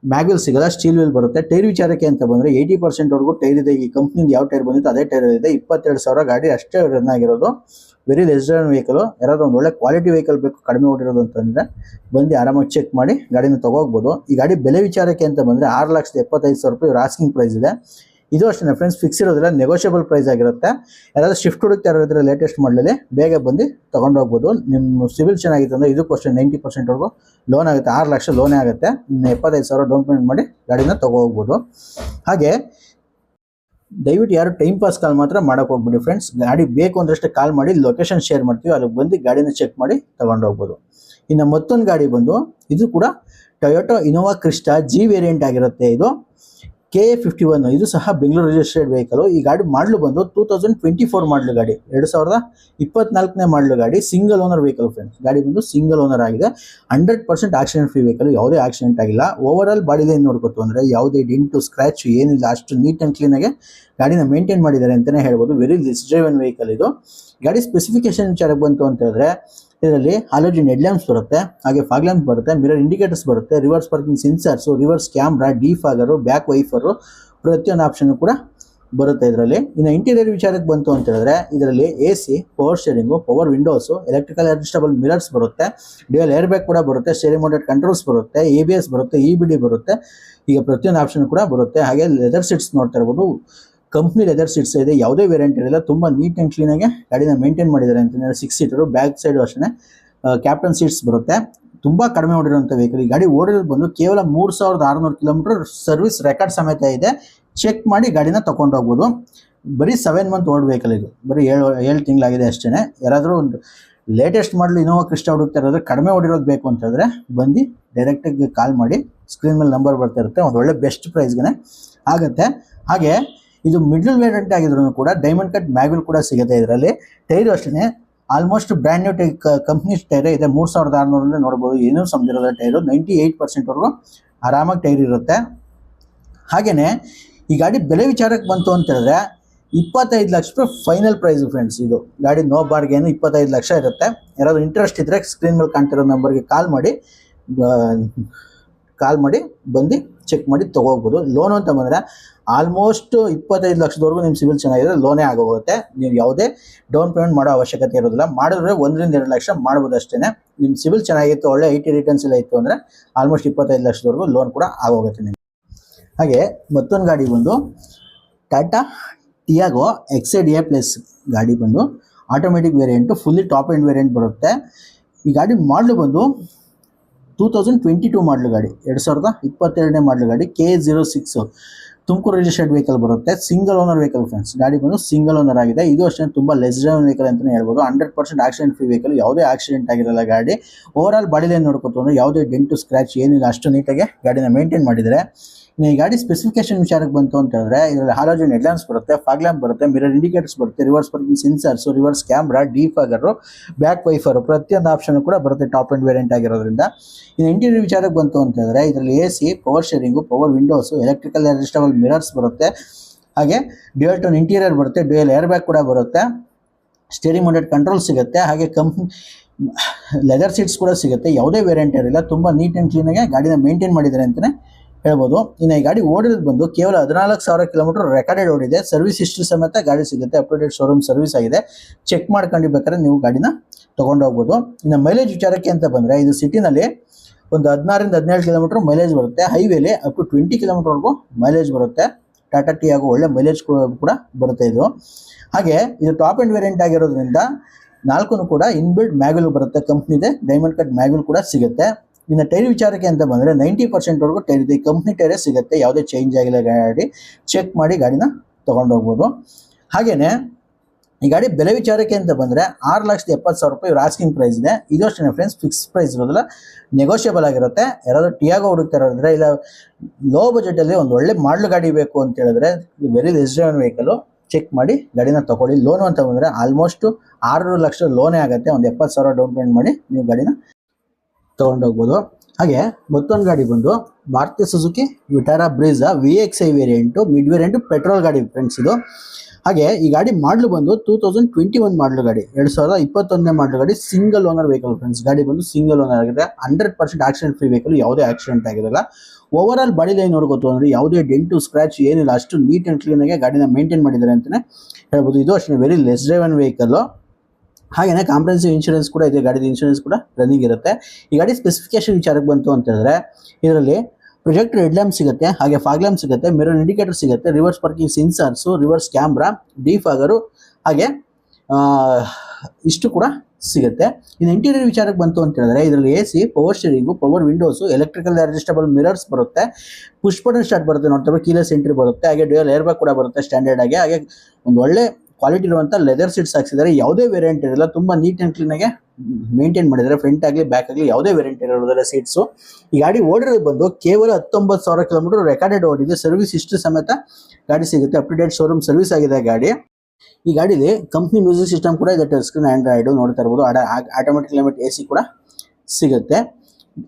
ಮ್ಯಾಗ್ವಿಲ್ ಸಿಗಲ್ಲ ಸ್ಟೀಲ್ ವೀಲ್ ಬರುತ್ತೆ. ಟೈರ್ ವಿಚಾರಕ್ಕೆ ಅಂತ ಬಂದರೆ ಏಯ್ಟಿ ಪರ್ಸೆಂಟ್ವರೆಗೂ ಟೈರ್ ಇದೆ. ಈ ಕಂಪ್ನಿಯಿಂದ ಯಾವ ಟೈರ್ ಬಂದಿತ್ತು ಅದೇ ಟೈರ್ ಇದೆ. ಇಪ್ಪತ್ತೆರಡು ಸಾವಿರ ಗಾಡಿ ಅಷ್ಟೇ ರನ್ ಆಗಿರೋದು. ವೆರಿ ಲೆಸ್ ವೆಹಿಕಲು ಯಾರಾದ್ರೂ ಒಂದು ಒಳ್ಳೆ ಕ್ವಾಲಿಟಿ ವೆಹಿಕಲ್ ಬೇಕು, ಕಡಿಮೆ ಓಡಿರೋದು ಅಂತಂದರೆ ಬಂದು ಆರಾಮಾಗಿ ಚೆಕ್ ಮಾಡಿ ಗಾಡಿನ ತಗೋಗ್ಬೋದು. ಈ ಗಾಡಿ ಬೆಲೆ ವಿಚಾರಕ್ಕೆ ಅಂತ ಬಂದರೆ ಆರು ಲಕ್ಷದ ಎಪ್ಪತ್ತೈದು ಸಾವಿರ ರೂಪಾಯಿ ಆಸ್ಕಿಂಗ್ ಪ್ರೈಸ್ ಇದೆ. ಇದು ಅಷ್ಟೇ ಫ್ರೆಂಡ್ಸ್ ಫಿಕ್ಸ್ ಇರೋದಿಲ್ಲ ನೆಗೋಷಿಯಬಲ್ ಪ್ರೈಸ್ ಆಗಿರುತ್ತೆ. ಯಾರಾದ್ರೂ ಶಿಫ್ಟ್ ಹುಡುಕ್ತಾ ಇರೋದ್ರೆ ಲೇಟೆಸ್ಟ್ ಮಾಡಲಲ್ಲಿ ಬೇಗ ಬಂದು ತೊಗೊಂಡೋಗ್ಬೋದು ನಿಮ್ಮ ಸಿವಿಲ್ ಚೆನ್ನಾಗಿತ್ತು ಅಂದರೆ ಇದಕ್ಕೂ ಅಷ್ಟೇ ನೈಂಟಿ ಪರ್ಸೆಂಟ್ವರೆಗೂ ಲೋನ್ ಆಗುತ್ತೆ. ಆರು ಲಕ್ಷ ಲೋನೇ ಆಗುತ್ತೆ. ಎಪ್ಪತ್ತೈದು ಸಾವಿರ ಡೌನ್ ಪೇಮೆಂಟ್ ಮಾಡಿ ಗಾಡಿನ ತಗೋ ಹೋಗ್ಬೋದು ಹಾಗೆ ದಯವಿಟ್ಟು ಯಾರು ಟೈಮ್ ಪಾಸ್ ಕಾಲ್ ಮಾತ್ರ ಮಾಡಕ್ಕೆ ಹೋಗ್ಬಿಡಿ ಫ್ರೆಂಡ್ಸ್ ಗಾಡಿ ಬೇಕು ಅಂದ್ರಷ್ಟೇ ಕಾಲ್ ಮಾಡಿ ಲೊಕೇಶನ್ ಶೇರ್ ಮಾಡ್ತೀವಿ. ಅಲ್ಲಿಗೆ ಬಂದು ಗಾಡಿನ ಚೆಕ್ ಮಾಡಿ ತಗೊಂಡು ಹೋಗ್ಬೋದು. ಇನ್ನು ಮತ್ತೊಂದು ಗಾಡಿ ಬಂದು, ಇದು ಕೂಡ Toyota Innova Crysta G variant ಆಗಿರುತ್ತೆ ಇದು. ಕೆ ಎ ಫಿಫ್ಟಿ ಒನ್ ಇದು ಸಹ ಬೆಂಗಳೂರು ರಿಜಿಸ್ಟರ್ಡ್ ವೆಹಿಕಲ್ ಈ ಗಾಡಿ ಮಾಡಲು ಬಂದು ಟೂ ತೌಸಂಡ್ ಟ್ವೆಂಟಿ ಫೋರ್ ಮಾಡಲು ಗಾಡಿ. ಎರಡು ಸಾವಿರದ ಇಪ್ಪತ್ನಾಲ್ಕನೇ ಮಾಡಲು ಗಾಡಿ ಸಿಂಗಲ್ ಓನರ್ ವೆಹಿಕಲ್ ಫ್ರೆಂಡ್ಸ್ ಗಾಡಿ ಬಂದು ಸಿಂಗಲ್ ಓನರ್ ಆಗಿದೆ. Hundred percent accident free vehicle ಯಾವುದೇ ಆಕ್ಸಿಡೆಂಟ್ ಆಗಿಲ್ಲ. ಓವರ್ ಆಲ್ ಬಾಡಿ ಏನು ನೋಡ್ಕೊತು ಅಂದರೆ ಯಾವುದೇ ಡಿಂಟು ಸ್ಕ್ರಾಚ್ ಏನಿಲ್ಲ, ಅಷ್ಟು ನೀಟ್ ಆ್ಯಂಡ್ ಕ್ಲೀನಾಗೆ ಗಾಡಿನ ಮೇಂಟೈನ್ ಮಾಡಿದ್ದಾರೆ ಅಂತಲೇ ಹೇಳ್ಬೋದು. ವೆರಿ ಲಿಸ್ ಡ್ರೈವನ್ ವೆಹಿಕಲ್ ಇದು. ಗಾಡಿ ಸ್ಪೆಸಿಫಿಕೇಶನ್ ವಿಚಾರಕ್ಕೆ ಬಂತು ಅಂತ ಹೇಳಿದ್ರೆ ಇದರಲ್ಲಿ ಹಾಲೋಜಿನ್ ಹೆಡ್ಲ್ಯಾಂಪ್ಸ್ ಬರುತ್ತೆ, ಹಾಗೆ ಫಾಗ್ ಲ್ಯಾಂಪ್ ಬರುತ್ತೆ ಮಿರರ್ ಇಂಡಿಕೇಟರ್ಸ್ ಬರುತ್ತೆ reverse parking sensors reverse camera defogger back wiper ಪ್ರತಿಯೊಂದು ಆಪ್ಷನ್ ಕೂಡ ಬರುತ್ತೆ ಇದರಲ್ಲಿ. ಇನ್ನು ಇಂಟೀರಿಯರ್ ವಿಚಾರಕ್ಕೆ ಬಂತು ಅಂತ ಹೇಳಿದ್ರೆ, ಇದರಲ್ಲಿ A C power steering power windows electrical adjustable mirrors ಬರುತ್ತೆ ಡ್ಯೂಯಲ್ ಏರ್ ಬ್ಯಾಗ್ ಕೂಡ ಬರುತ್ತೆ ಸ್ಟೇರಿಂಗ್ ಮೌಂಟೆಡ್ ಕಂಟ್ರೋಲ್ಸ್ ಬರುತ್ತೆ ಎ ಬರುತ್ತೆ ಇ ಡಿ ಬರುತ್ತೆ ಈಗ ಪ್ರತಿಯೊಂದು ಆಪ್ಷನ್ ಕೂಡ ಬರುತ್ತೆ. ಹಾಗೆ ಲೆದರ್ ಸೀಟ್ಸ್ ನೋಡ್ತಾ ಇರ್ಬೋದು ಕಂಪ್ನಿ ಲೆದರ್ ಸೀಟ್ಸ್ ಇದೆ, ಯಾವುದೇ ವೇರಿಯಂಟ್ ಇರಲಿಲ್ಲ ತುಂಬ ನೀಟ್ ಆ್ಯಂಡ್ ಕ್ಲೀನಾಗಿ ಗಾಡಿನ ಮೇಂಟೈನ್ ಮಾಡಿದ್ದಾರೆ ಅಂತಂದರೆ ಸಿಕ್ಸ್ ಸೀಟರು ಬ್ಯಾಕ್ ಸೈಡು ಅಷ್ಟೇ. ಕ್ಯಾಪ್ಟನ್ ಸೀಟ್ಸ್ ಬರುತ್ತೆ. ತುಂಬ ಕಡಿಮೆ ಓಡಿರುವಂಥ ವೆಹಿಕಲ್ ಈ ಗಾಡಿ ಓಡಿರೋದು ಬಂದು ಕೇವಲ ಮೂರು ಸಾವಿರದ ಆರುನೂರು ಕಿಲೋಮೀಟರ್ ಸರ್ವಿಸ್ ರೆಕಾರ್ಡ್ ಸಮೇತ ಇದೆ. ಚೆಕ್ ಮಾಡಿ ಗಾಡಿನ ತೊಗೊಂಡು ಹೋಗ್ಬೋದು. ಬರೀ ಸೆವೆನ್ ಮಂತ್ ಓಲ್ಡ್ ವೆಹಿಕಲ್ ಇದು. ಬರೀ ಏಳು ಏಳು ತಿಂಗಳಾಗಿದೆ ಅಷ್ಟೇ ಯಾರಾದರೂ ಒಂದು ಲೇಟೆಸ್ಟ್ ಮಾಡಲು ಇನೋವಾ ಕ್ರಿಸ್ಟ ಹುಡುಕ್ತಾ ಇರೋದ್ರೆ ಕಡಿಮೆ ಓಡಿರೋದು ಬೇಕು ಅಂತಂದರೆ ಬಂದು ಡೈರೆಕ್ಟಾಗಿ ಕಾಲ್ ಮಾಡಿ ಸ್ಕ್ರೀನ್ ಮೇಲೆ ನಂಬರ್ ಬರ್ತಾ ಇರುತ್ತೆ. ಒಂದು ಒಳ್ಳೆ ಬೆಸ್ಟ್ ಪ್ರೈಸ್ಗೆ ಆಗುತ್ತೆ. ಹಾಗೆ ಇದು ಮಿಡ್ಲ್ ವೇರಿಯಂಟ್ ಆಗಿದ್ರು ಕೂಡ ಡೈಮಂಡ್ ಕಟ್ ಮ್ಯಾಗ್ವಿಲ್ ಕೂಡ ಸಿಗುತ್ತೆ ಇದರಲ್ಲಿ. ಟೈರು ಅಷ್ಟೇ almost brand new tyre company tyre ಇದೆ. ಮೂರು ಸಾವಿರದ ಆರುನೂರಲ್ಲೇ ನೋಡ್ಬೋದು. ಏನೂ ಸಮಜಿರೋದ ಟೈರು ನೈಂಟಿ ಏಯ್ಟ್ ಪರ್ಸೆಂಟ್ವರೆಗೂ ಆರಾಮಾಗಿ ಟೈರ್ ಇರುತ್ತೆ. ಹಾಗೆಯೇ ಈ ಗಾಡಿ ಬೆಲೆ ವಿಚಾರಕ್ಕೆ ಬಂತು ಅಂತ ಹೇಳಿದ್ರೆ ಇಪ್ಪತ್ತೈದು ಲಕ್ಷ ರೂಪಾಯಿ ಫೈನಲ್ ಪ್ರೈಸ್ ಫ್ರೆಂಡ್ಸ್ ಇದು. ಗಾಡಿ ನೋ ಬಾರ್ಗೇನು ಇಪ್ಪತ್ತೈದು ಲಕ್ಷ ಇರುತ್ತೆ. ಯಾರಾದರೂ ಇಂಟ್ರೆಸ್ಟ್ ಇದ್ದರೆ ಸ್ಕ್ರೀನ್ ಮೇಲೆ ಕಾಣ್ತಿರೋ ನಂಬರ್ಗೆ ಕಾಲ್ ಮಾಡಿ ಕಾಲ್ ಮಾಡಿ, ಬಂದು ಚೆಕ್ ಮಾಡಿ ತೊಗೋಬೋದು. ಲೋನು ಅಂತ ಬಂದರೆ ಆಲ್ಮೋಸ್ಟ್ ಇಪ್ಪತ್ತೈದು ಲಕ್ಷದವರೆಗೂ ನಿಮ್ಮ ಸಿವಿಲ್ ಚೆನ್ನಾಗಿದೆ ಲೋನೇ ಆಗೋಗುತ್ತೆ. ನೀವು ಯಾವುದೇ ಡೌನ್ ಪೇಮೆಂಟ್ ಮಾಡೋ ಅವಶ್ಯಕತೆ ಇರೋದಿಲ್ಲ. ಮಾಡಿದ್ರೆ ಒಂದರಿಂದ ಎರಡು ಲಕ್ಷ ಮಾಡ್ಬೋದು ಅಷ್ಟೇ ನಿಮ್ಮ ಸಿವಿಲ್ ಚೆನ್ನಾಗಿತ್ತು, ಒಳ್ಳೆ ಐ ಟಿ ರಿಟರ್ನ್ಸ್ ಎಲ್ಲ ಇತ್ತು ಅಂದರೆ ಆಲ್ಮೋಸ್ಟ್ ಇಪ್ಪತ್ತೈದು ಲಕ್ಷದವರೆಗೂ ಲೋನ್ ಕೂಡ ಆಗೋಗುತ್ತೆ ನಿಮಗೆ. ಹಾಗೆ ಮತ್ತೊಂದು ಗಾಡಿ ಬಂದು Tata Tiago XZ A plus ಗಾಡಿ ಬಂದು automatic variant fully top end variant ಬರುತ್ತೆ. ಈ ಗಾಡಿ ಮಾಡಲು ಬಂದು ತೌಸಂಡ್ ಟ್ವೆಂಟಿ ಟೂ ಮಾಡಲು ಗಾಡಿ ಎರಡು ಸಾವಿರದ ಇಪ್ಪತ್ತೆರಡನೇ ಮಾಡಲು ಗಾಡಿ K zero six Tumakuru registered vehicle ಬರುತ್ತೆ. ಸಿಂಗಲ್ ಓನರ್ ವೆಹಿಕಲ್ ಫ್ರೆಂಡ್ಸ್ ಗಾಡಿ ಬಂದು ಸಿಂಗಲ್ ಓನರ್ ಆಗಿದೆ. ಇದು ಅಷ್ಟೇ ತುಂಬ ಲೆಸ್ ಡ್ರೈವನ್ ವೆಹಿಕಲ್ ಅಂತಲೇ ಹೇಳ್ಬೋದು. Hundred percent accident free vehicle ಯಾವುದೇ ಆಕ್ಸಿಡೆಂಟ್ ಆಗಿರಲ್ಲ ಗಾಡಿ. ಓವರ್ ಆಲ್ ಬಾಡಿ ಲೈನ್ ನೋಡ್ಕೊತು ಅಂದರೆ ಯಾವುದೇ ಡೆಂಟು ಸ್ಕ್ರಾಚ್ ಏನಿಲ್ಲ. ಅಷ್ಟು ನೀಟಾಗಿ ಗಾಡಿನ ಮೇಂಟೈನ್ ಮಾಡಿದರೆ. ಈ ಗಾಡಿ ಸ್ಪೆಸಿಫಿಕೇಶನ್ ವಿಚಾರಕ್ಕೆ ಬಂತು ಅಂತ ಹೇಳಿದ್ರೆ, ಇದರಲ್ಲಿ ಹಾಲೋಜನ್ ಹೆಡ್ಲ್ಯಾಂಪ್ಸ್ ಬರುತ್ತೆ ಫಾಗ್ ಲ್ಯಾಂಪ್ ಬರುತ್ತೆ ಮಿರರ್ ಇಂಡಿಕೇಟರ್ಸ್ ಬರುತ್ತೆ reverse parking sensors reverse camera defogger back wiper ಪ್ರತಿಯೊಂದು ಆಪ್ಷನ್ ಕೂಡ ಬರುತ್ತೆ ಟಾಪ್ ಅಂಡ್ ವೇರಿಯಂಟ್ ಆಗಿರೋದ್ರಿಂದ. ಇನ್ನು ಇಂಟೀರಿಯರ್ ವಿಚಾರಕ್ಕೆ ಬಂತು ಅಂತ ಹೇಳಿದ್ರೆ, ಇದರಲ್ಲಿ A C power steering power windows electrical adjustable mirrors ಬರುತ್ತೆ. ಹಾಗೆ ಡ್ಯೂಯಲ್ ಟೋನ್ ಇಂಟೀರಿಯರ್ ಬರುತ್ತೆ, ಡ್ಯೂಯಲ್ ಏರ್ ಬ್ಯಾಗ್ ಕೂಡ ಬರುತ್ತೆ. ಸ್ಟೇರಿಂಗ್ ಮೌಂಟೆಡ್ ಕಂಟ್ರೋಲ್ ಸಿಗುತ್ತೆ. ಹಾಗೆ ಕಂಪ್ನಿ ಲೆದರ್ ಸೀಟ್ಸ್ ಕೂಡ ಸಿಗುತ್ತೆ. ಯಾವುದೇ ವೇರಿಯಂಟ್ ಇರಲಿಲ್ಲ ತುಂಬ ನೀಟ್ ಆ್ಯಂಡ್ ಕ್ಲೀನಾಗಿ ಗಾಡಿನ ಮೇಂಟೈನ್ ಮಾಡಿದ್ದಾರೆ ಅಂತಲೇ ಹೇಳ್ಬೋದು. ಇನ್ನು ಈ ಗಾಡಿ ಓಡಿರೋದು ಬಂದು ಕೇವಲ ಹದಿನಾಲ್ಕು ಸಾವಿರ ಕಿಲೋಮೀಟರ್ ರೆಕಾರ್ಡೆಡ್ ಓಡಿದೆ. ಸರ್ವಿಸ್ ಹಿಸ್ಟ್ರಿ ಸಮೇತ ಗಾಡಿ ಸಿಗುತ್ತೆ. ಅಪ್ಡೇಟೆಡ್ ಶೋರೂಮ್ ಸರ್ವಿಸ್ ಆಗಿದೆ. ಚೆಕ್ ಮಾಡ್ಕೊಂಡಿ ಬೇಕಾದ್ರೆ ನೀವು ಗಾಡಿನ ತೊಗೊಂಡೋಗ್ಬೋದು. ಇನ್ನು ಮೈಲೇಜ್ ವಿಚಾರಕ್ಕೆ ಅಂತ ಬಂದರೆ, ಇದು ಸಿಟಿನಲ್ಲಿ ಒಂದು ಹದಿನಾರರಿಂದ ಹದಿನೇಳು ಕಿಲೋಮೀಟರ್ ಮೈಲೇಜ್ ಬರುತ್ತೆ. ಹೈವೇಲಿ ಅಪ್ ಟು ಟ್ವೆಂಟಿ ಕಿಲೋಮೀಟರ್ವರೆಗೂ ಮೈಲೇಜ್ ಬರುತ್ತೆ. ಟಾಟಾ ಟಿ ಆಗೋ ಒಳ್ಳೆ ಮೈಲೇಜ್ ಕೂಡ ಬರುತ್ತೆ ಇದು. ಹಾಗೆ ಇದು ಟಾಪ್ ಆ್ಯಂಡ್ ವೇರಿಯಂಟ್ ಆಗಿರೋದ್ರಿಂದ ನಾಲ್ಕು ಕೂಡ ಇನ್ಬಿಲ್ಡ್ ಮ್ಯಾಗಲ್ ಬರುತ್ತೆ. ಕಂಪ್ನಿದೆ ಡೈಮಂಡ್ ಕಟ್ ಮ್ಯಾಗಲ್ ಕೂಡ ಸಿಗುತ್ತೆ. ಇನ್ನು ಟೈರ್ ವಿಚಾರಕ್ಕೆ ಅಂತ ಬಂದರೆ ನೈಂಟಿ ಪರ್ಸೆಂಟ್ವರೆಗೂ ಟೈರ್ ಇದೆ. ಕಂಪ್ನಿ ಟೈರೇ ಸಿಗುತ್ತೆ. ಯಾವುದೇ ಚೇಂಜ್ ಆಗಿಲ್ಲ ಗಾಡಿ. ಚೆಕ್ ಮಾಡಿ ಗಾಡಿನ ತೊಗೊಂಡೋಗ್ಬೋದು. ಹಾಗೆಯೇ ಈ ಗಾಡಿ ಬೆಲೆ ವಿಚಾರಕ್ಕೆ ಅಂತ ಬಂದರೆ ಆರು ಲಕ್ಷದ ಎಪ್ಪತ್ತು ಸಾವಿರ ರೂಪಾಯಿ ಆಸ್ಕಿಂಗ್ ಪ್ರೈಸ್ ಇದೆ. ಇದು ಅಷ್ಟೇ ಫ್ರೆಂಡ್ಸ್ ಫಿಕ್ಸ್ ಪ್ರೈಸ್ ಇರೋದಿಲ್ಲ. ನೆಗೋಷಿಯಬಲ್ ಆಗಿರುತ್ತೆ. ಯಾರಾದರೂ ಟಿಯಾಗೋ ಹುಡುಕ್ತಾ ಇರೋದ್ರೆ ಇಲ್ಲ ಲೋ ಬಜೆಟಲ್ಲಿ ಒಂದು ಒಳ್ಳೆ ಮಾಡಲ್ ಗಾಡಿ ಬೇಕು ಅಂತ ಹೇಳಿದ್ರೆ very less driven vehicle check ಮಾಡಿ, ಗಾಡಿನ ತೊಗೊಳ್ಳಿ. ಲೋನು ಅಂತ ಬಂದರೆ ಆಲ್ಮೋಸ್ಟ್ ಆರು ಲಕ್ಷ ಲೋನೇ ಆಗುತ್ತೆ. ಒಂದು ಎಪ್ಪತ್ತು ಸಾವಿರ ಡೌನ್ ಪೇಮೆಂಟ್ ಮಾಡಿ ನೀವು ಗಾಡಿನ ತೊಗೊಂಡೋಗ್ಬೋದು ಹಾಗೆ ಮತ್ತೊಂದು ಗಾಡಿ ಬಂದು Maruti Suzuki Vitara Brezza V X I variant mid variant petrol ಗಾಡಿ ಫ್ರೆಂಡ್ಸ್ ಇದು. ಹಾಗೆ ಈ ಗಾಡಿ ಮಾಡಲು ಬಂದು ಟೂ ತೌಸಂಡ್ ಟ್ವೆಂಟಿ ಒನ್ ಮಾಡಲು ಗಾಡಿ. ಎರಡು ಸಾವಿರದ ಇಪ್ಪತ್ತೊಂದನೇ ಮಾಡಲು ಗಾಡಿ ಸಿಂಗಲ್ ಓನರ್ ವೆಹಿಕಲ್ ಫ್ರೆಂಡ್ಸ್ ಗಾಡಿ ಬಂದು ಸಿಂಗಲ್ ಓನರ್ ಆಗಿದೆ. Hundred percent accident free vehicle ಯಾವುದೇ ಆಕ್ಸಿಡೆಂಟ್ ಆಗಿರಲ್ಲ. ಓವರ್ ಆಲ್ ಬಾಡಿ ಲೈನ್ ನೋಡ್ಕೋತು ಅಂದರೆ ಯಾವುದೇ ಡೆಂಟು ಸ್ಕ್ರಾಚ್ ಏನಿಲ್ಲ, ಅಷ್ಟು ನೀಟ್ ಆ್ಯಂಡ್ ಕ್ಲೀನಾಗಿ ಗಾಡಿನ ಮೇಂಟೈನ್ ಮಾಡಿದ್ದಾರೆ ಅಂತಲೇ ಹೇಳ್ಬೋದು. ಇದು ಅಷ್ಟೇ ವೆರಿ ಲೆಸ್ ಡ್ರೈವನ್ ವೆಹಿಕಲ್ಲು ಹಾಗೆಯೇ ಕಾಂಪ್ರಹೆನ್ಸಿವ್ ಇನ್ಶೂರೆನ್ಸ್ ಕೂಡ ಇದೆ. ಗಾಡಿದ ಇನ್ಶೂರೆನ್ಸ್ ಕೂಡ ರನ್ನಿಂಗ್ ಇರುತ್ತೆ. ಈ ಗಾಡಿ ಸ್ಪೆಸಿಫಿಕೇಶನ್ ವಿಚಾರಕ್ಕೆ ಬಂತು ಅಂತ ಹೇಳಿದ್ರೆ, ಇದರಲ್ಲಿ ಪ್ರೊಜೆಕ್ಟ್ ರೆಡ್ ಲ್ಯಾಂಪ್ ಸಿಗುತ್ತೆ, ಹಾಗೆ ಫಾಗ್ ಲ್ಯಾಂಪ್ ಸಿಗುತ್ತೆ ಮಿರರ್ ಇಂಡಿಕೇಟರ್ ಸಿಗುತ್ತೆ reverse parking sensors reverse camera defogger ಹಾಗೆ ಇಷ್ಟು ಕೂಡ ಸಿಗುತ್ತೆ. ಇನ್ನು ಇಂಟೀರಿಯರ್ ವಿಚಾರಕ್ಕೆ ಬಂತು ಅಂತ ಹೇಳಿದ್ರೆ, ಇದರಲ್ಲಿ A C power steering power windows electrical adjustable mirrors ಬರುತ್ತೆ. ಪುಷ್ ಬಟನ್ ಸ್ಟಾರ್ಟ್ ಬರುತ್ತೆ ನೋಡ್ತಾರೆ ಕೀಲೆಸ್ ಎಂಟ್ರಿ ಬರುತ್ತೆ, ಹಾಗೆ ಡ್ಯೂಯಲ್ ಏರ್ ಬ್ಯಾಗ್ ಕೂಡ ಬರುತ್ತೆ ಸ್ಟ್ಯಾಂಡರ್ಡ್ ಆಗಿ. ಹಾಗೆ ಒಂದು ಒಳ್ಳೆ ಕ್ವಾಲಿಟಿ ಇರುವಂಥ ಲೆದರ್ ಸೀಟ್ಸ್ ಹಾಕ್ಸಿದ್ದಾರೆ. ಯಾವುದೇ ವೇರಿಯಂಟ್ ಇರಲ್ಲ, ತುಂಬ ನೀಟ್ ಆ್ಯಂಡ್ ಕ್ಲೀನಾಗೆ ಮೇಂಟೈನ್ ಮಾಡಿದರೆ ಫ್ರಂಟ್ ಆಗಲಿ ಬ್ಯಾಕ್ ಆಗಲಿ ಯಾವುದೇ ವೇರಿಯಂಟ್ ಇರೋದಿಲ್ಲ ಸೀಟ್ಸು ಈ ಗಾಡಿ ಓಡಿರೋದು ಬಂದು ಕೇವಲ ಹತ್ತೊಂಬತ್ತು ಸಾವಿರ ಕಿಲೋಮೀಟರ್ ರೆಕಾರ್ಡೆಡ್ ಓಡಿದೆ ಸರ್ವಿಸ್ ಇಷ್ಟು ಸಮೇತ ಗಾಡಿ ಸಿಗುತ್ತೆ. ಅಪ್ ಟು ಶೋರೂಮ್ ಸರ್ವಿಸ್ ಆಗಿದೆ ಗಾಡಿ. ಈ ಗಾಡಿಲಿ ಕಂಪ್ನಿ ಮ್ಯೂಸಿಕ್ ಸಿಸ್ಟಮ್ ಕೂಡ ಇದೆ ಟಚ್ ಸ್ಕ್ರೀನ್ ಆಂಡ್ರಾಯ್ಡ್ ನೋಡ್ತಾ ಇರ್ಬೋದು. ಆಟೋಮೆಟಿಕ್ ಕ್ಲೈಮೇಟ್ ಎ ಕೂಡ ಸಿಗುತ್ತೆ.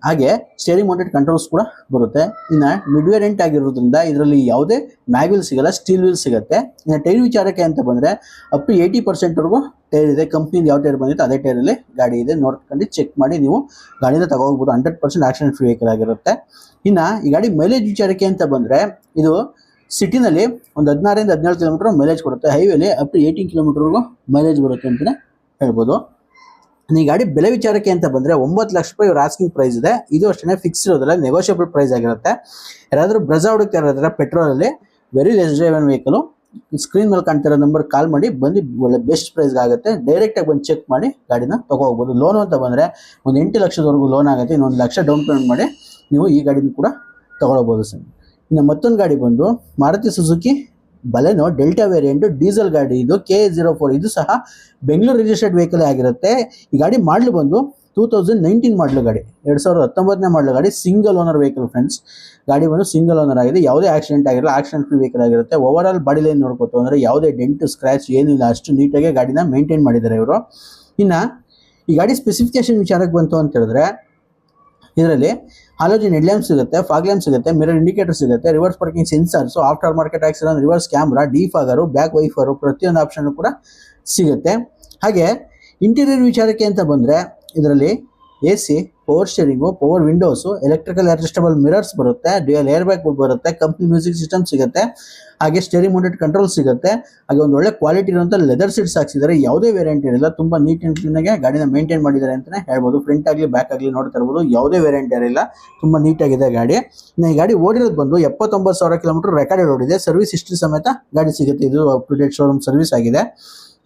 ಹಾಗೆ ಸ್ಟೇರಿಂಗ್ ಮೌಂಟೆಡ್ ಕಂಟ್ರೋಲ್ಸ್ ಕೂಡ ಬರುತ್ತೆ. ಇನ್ನು ಮಿಡ್ ವೇರಿಯಂಟ್ ಆಗಿರೋದ್ರಿಂದ ಇದರಲ್ಲಿ ಯಾವುದೇ ಮ್ಯಾಗ್ವಿಲ್ ಸಿಗಲ್ಲ ಸ್ಟೀಲ್ ವೀಲ್ ಸಿಗುತ್ತೆ. ಇನ್ನು ಟೈರ್ ವಿಚಾರಕ್ಕೆ ಅಂತ ಬಂದರೆ ಅಪ್ ಟು ಏಯ್ಟಿ ಪರ್ಸೆಂಟ್ವರೆಗೂ ಟೈರ್ ಇದೆ. ಕಂಪ್ನಿದು ಯಾವ ಟೈರ್ ಬಂದಿತ್ತು ಅದೇ ಟೈರಲ್ಲಿ ಗಾಡಿ ಇದೆ. ನೋಡ್ಕೊಂಡು ಚೆಕ್ ಮಾಡಿ ನೀವು ಗಾಡಿನ ತಗೋಗ್ಬೋದು hundred percent accident free vehicle ಆಗಿರುತ್ತೆ. ಇನ್ನು ಈ ಗಾಡಿ ಮೈಲೇಜ್ ವಿಚಾರಕ್ಕೆ ಅಂತ ಬಂದರೆ ಇದು ಸಿಟಿನಲ್ಲಿ ಒಂದು ಹದಿನಾರರಿಂದ ಹದಿನೇಳು ಕಿಲೋಮೀಟರ್ ಮೈಲೇಜ್ ಕೊಡುತ್ತೆ. ಹೈವೇಲಿ ಅಪ್ ಟು ಏಯ್ಟೀನ್ ಕಿಲೋಮೀಟರ್ವರೆಗೂ ಮೈಲೇಜ್ ಬರುತ್ತೆ ಅಂತಲೇ ಹೇಳ್ಬೋದು. ಈ ಗಾಡಿ ಬೆಲೆ ವಿಚಾರಕ್ಕೆ ಅಂತ ಬಂದರೆ ಒಂಬತ್ತು ಲಕ್ಷ ರೂಪಾಯಿ ಇವ್ರ ಆಸ್ಕಿಂಗ್ ಪ್ರೈಸ್ ಇದೆ. ಇದು ಅಷ್ಟೇ ಫಿಕ್ಸ್ ಇರೋದಿಲ್ಲ ನೆಗೋಷಿಯಬಲ್ ಪ್ರೈಸ್ ಆಗಿರುತ್ತೆ. ಯಾರಾದರೂ ಬ್ರಜಾ ಹುಡುಕ್ತಾ ಇರೋದ್ರೆ ಪೆಟ್ರೋಲಲ್ಲಿ very less driven vehicle screen ಮೇಲೆ ಕಾಣ್ತಿರೋ ನಂಬರ್ ಕಾಲ್ ಮಾಡಿ, ಬಂದು ಒಳ್ಳೆ ಬೆಸ್ಟ್ ಪ್ರೈಸ್ಗೆ ಆಗುತ್ತೆ. ಡೈರೆಕ್ಟಾಗಿ ಬಂದು ಚೆಕ್ ಮಾಡಿ ಗಾಡಿನ ತಗೋಬೋದು. ಲೋನು ಅಂತ ಬಂದರೆ ಒಂದು ಎಂಟು ಲಕ್ಷದವರೆಗೂ ಲೋನ್ ಆಗುತ್ತೆ, ಇನ್ನೊಂದು ಲಕ್ಷ ಡೌನ್ ಪೇಮೆಂಟ್ ಮಾಡಿ ನೀವು ಈ ಗಾಡಿನ ಕೂಡ ತೊಗೊಳ್ಬೋದು ಸರ್. ಇನ್ನು ಮತ್ತೊಂದು ಗಾಡಿ ಬಂದು, Maruti Suzuki Baleno Delta variant diesel ಗಾಡಿ, ಇದು ಕೆ ಜೀರೋ ಫೋರ್ ಇದು ಸಹ ಬೆಂಗಳೂರು ರಿಜಿಸ್ಟರ್ಡ್ ವೆಹಿಕಲ್ ಆಗಿರುತ್ತೆ. ಈ ಗಾಡಿ ಮಾಡಲು ಬಂದು ಟೂ ತೌಸಂಡ್ ನೈನ್ಟೀನ್ ಮಾಡಲು ಗಾಡಿ, ಎರಡು ಸಾವಿರದ ಹತ್ತೊಂಬತ್ತನೇ ಮಾಡಲು ಗಾಡಿ ಸಿಂಗಲ್ ಓನರ್ ವೆಹಿಕಲ್ ಫ್ರೆಂಡ್ಸ್ ಗಾಡಿ ಬಂದು ಸಿಂಗಲ್ ಓನರ್ ಆಗಿದೆ, ಯಾವುದೇ ಆಕ್ಸಿಡೆಂಟ್ ಆಗಿರಲ್ಲ ಆಕ್ಸಿಡೆಂಟ್ ಫ್ರೀ ವೆಹಿಕಲ್ ಆಗಿರುತ್ತೆ. ಓವರ್ ಆಲ್ ಬಾಡಿ ಲೈನ್ ನೋಡ್ಕೊತು ಅಂದರೆ ಯಾವುದೇ ಡೆಂಟ್ ಸ್ಕ್ರ್ಯಾಚ್ ಏನಿಲ್ಲ, ಅಷ್ಟು ನೀಟಾಗಿ ಗಾಡಿನ ಮೇಂಟೈನ್ ಮಾಡಿದ್ದಾರೆ ಇವರು. ಇನ್ನು, ಈ ಗಾಡಿ ಸ್ಪೆಸಿಫಿಕೇಶನ್ ವಿಚಾರಕ್ಕೆ ಬಂತು ಅಂತ ಹೇಳಿದ್ರೆ ಇದರಲ್ಲಿ ಹಾಲೋಜಿನ್ ಹೆಡ್ಲ್ಯಾಂಪ್ ಸಿಗುತ್ತೆ ಫಾಗ್ ಲ್ಯಾಂಪ್ ಸಿಗುತ್ತೆ ಮಿರರ್ ಇಂಡಿಕೇಟರ್ ಸಿಗುತ್ತೆ reverse parking sensors aftermarket accident reverse camera defogger back wiper ಪ್ರತಿಯೊಂದು ಆಪ್ಷನ್ ಕೂಡ ಸಿಗುತ್ತೆ. ಹಾಗೆ ಇಂಟೀರಿಯರ್ ವಿಚಾರಕ್ಕೆ ಅಂತ ಬಂದರೆ, ಇದರಲ್ಲಿ A C power steering power windows electrical adjustable mirrors ಬರುತ್ತೆ ಡ್ಯೂಯಲ್ ಏರ್ ಬ್ಯಾಗ್ ಬರುತ್ತೆ ಕಂಪ್ನಿ ಮ್ಯೂಸಿಕ್ ಸಿಸ್ಟಮ್ ಸಿಗುತ್ತೆ, ಹಾಗೆ ಸ್ಟೇರಿಂಗ್ ಮೌಂಟೆಡ್ ಕಂಟ್ರೋಲ್ ಸಿಗುತ್ತೆ, ಹಾಗೆ ಒಂದು ಒಳ್ಳೆ ಕ್ವಾಲಿಟಿ ಇರುವಂಥ ಲೆದರ್ ಸೀಟ್ಸ್ ಹಾಕ್ಸಿದ್ದಾರೆ. ಯಾವುದೇ ವೇರಿಯಂಟ್ ಇರಲ್ಲ ತುಂಬ ನೀಟ್ ಆ್ಯಂಡ್ ಕ್ಲೀನಾಗಿ ಗಾಡಿನ ಮೇಂಟೈನ್ ಮಾಡಿದ್ದಾರೆ ಅಂತಲೇ ಹೇಳ್ಬೋದು. ಫ್ರಂಟ್ ಆಗಲಿ ಬ್ಯಾಕ್ ಆಗಲಿ ನೋಡ್ತಾ ಇರ್ಬೋದು. ಯಾವುದೇ ವೇರಿಯಂಟ್ ಇರಲ್ಲ ತುಂಬ ನೀಟಾಗಿದೆ ಗಾಡಿ. ಇನ್ನು ಈ ಗಾಡಿ ಓಡಿರೋದು ಬಂದು ಎಪ್ಪತ್ತೊಂಬತ್ತು ಸಾವಿರ ಕಿಲೋಮೀಟರ್ ರೆಕಾರ್ಡೆಡ್ ಓಡಿದೆ. ಸರ್ವಿಸ್ ಹಿಸ್ಟ್ರಿ ಸಮೇತ ಗಾಡಿ ಸಿಗುತ್ತೆ. ಇದು up to date showroom service ಆಗಿದೆ.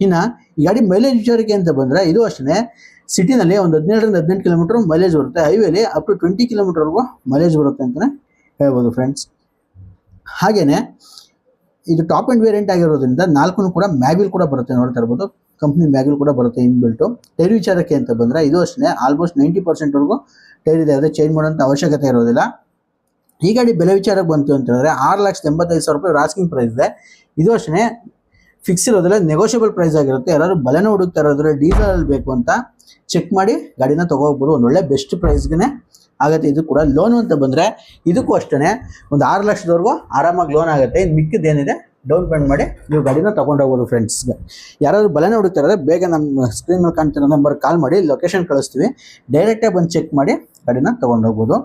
ಇನ್ನು ಈ ಗಾಡಿ ಮೈಲೇಜ್ ವಿಚಾರಕ್ಕೆ ಅಂತ ಬಂದರೆ, ಇದು ಅಷ್ಟೇ. ಸಿಟಿನಲ್ಲಿ ಒಂದು ಹದಿನೇಳರಿಂದ ಹದಿನೆಂಟು ಕಿಲೋಮೀಟರ್ ಮೈಲೇಜ್ ಬರುತ್ತೆ. ಹೈವೇಲಿ ಅಪ್ ಟು ಟ್ವೆಂಟಿ ಕಿಲೋಮೀಟರ್ವರೆಗೂ ಮೈಲೇಜ್ ಬರುತ್ತೆ ಅಂತಲೇ ಹೇಳ್ಬೋದು ಫ್ರೆಂಡ್ಸ್ ಹಾಗೆಯೇ ಇದು ಟಾಪ್ ಆ್ಯಂಡ್ ವೇರಿಯಂಟ್ ಆಗಿರೋದ್ರಿಂದ ನಾಲ್ಕು ಕೂಡ ಮ್ಯಾಗ್ವಿಲ್ ಕೂಡ ಬರುತ್ತೆ ನೋಡ್ತಾ ಇರ್ಬೋದು. ಕಂಪ್ನಿ ಮ್ಯಾಗ್ವಿಲ್ ಕೂಡ ಬರುತ್ತೆ ಇನ್ಬಿಲ್ಟು ಟೈರ್ ವಿಚಾರಕ್ಕೆ ಅಂತ ಬಂದರೆ ಇದು ಅಷ್ಟೇ ಆಲ್ಮೋಸ್ಟ್ ನೈಂಟಿ ಪರ್ಸೆಂಟ್ವರೆಗೂ ಟೈರ್ ಇದೆ. ಅದೇ ಚೇಂಜ್ ಮಾಡೋಂಥ ಅವಶ್ಯಕತೆ ಇರೋದಿಲ್ಲ. ಈ ಗಾಡಿ ಬೆಲೆ ವಿಚಾರಕ್ಕೆ ಬಂತು ಅಂತ ಹೇಳಿದ್ರೆ ಆರು ಲಕ್ಷದ ಎಂಬತ್ತೈದು ಸಾವಿರ ರೂಪಾಯಿ ರಾಸ್ಕಿಂಗ್ ಪ್ರೈಸ್ ಇದೆ. ಇದು ಅಷ್ಟೇ ಫಿಕ್ಸ್ ಇರೋದಿಲ್ಲ ನೆಗೋಷಿಯಬಲ್ ಪ್ರೈಸ್ ಆಗಿರುತ್ತೆ. ಯಾರಾದ್ರು ಬಲೆನೋ ಹುಡುಕ್ತಾ ಇರೋದ್ರೆ ಡೀಸೆಲಲ್ಲಿ ಬೇಕು ಅಂತ ಚೆಕ್ ಮಾಡಿ ಗಾಡಿನ ತೊಗೋಬೋದು ಒಂದು ಒಳ್ಳೆ ಬೆಸ್ಟ್ ಪ್ರೈಸ್ಗೆ ಆಗುತ್ತೆ. ಇದು ಕೂಡ ಲೋನು ಅಂತ ಬಂದರೆ ಇದಕ್ಕೂ ಅಷ್ಟೇ ಒಂದು ಆರು ಲಕ್ಷದವರೆಗೂ ಆರಾಮಾಗಿ ಲೋನ್ ಆಗುತ್ತೆ. ಇನ್ನು ಮಿಕ್ಕಿದ್ದೇನಿದೆ ಡೌನ್ ಪೇಮೆಂಟ್ ಮಾಡಿ ನೀವು ಗಾಡಿನ ತೊಗೊಂಡೋಗ್ಬೋದು ಫ್ರೆಂಡ್ಸ್ಗೆ ಯಾರಾದರೂ ಬಲನೇ ಹುಡುಕ್ತಾರೆ ಬೇಗ ನಮ್ಮ ಸ್ಕ್ರೀನ್ ಮೇಲೆ ಕಾಣ್ತಿರೋ ನಂಬರ್ ಕಾಲ್ ಮಾಡಿ ಲೊಕೇಶನ್ ಕಳಿಸ್ತೀವಿ. ಡೈರೆಕ್ಟಾಗಿ ಬಂದು ಚೆಕ್ ಮಾಡಿ ಗಾಡಿನ ತೊಗೊಂಡೋಗ್ಬೋದು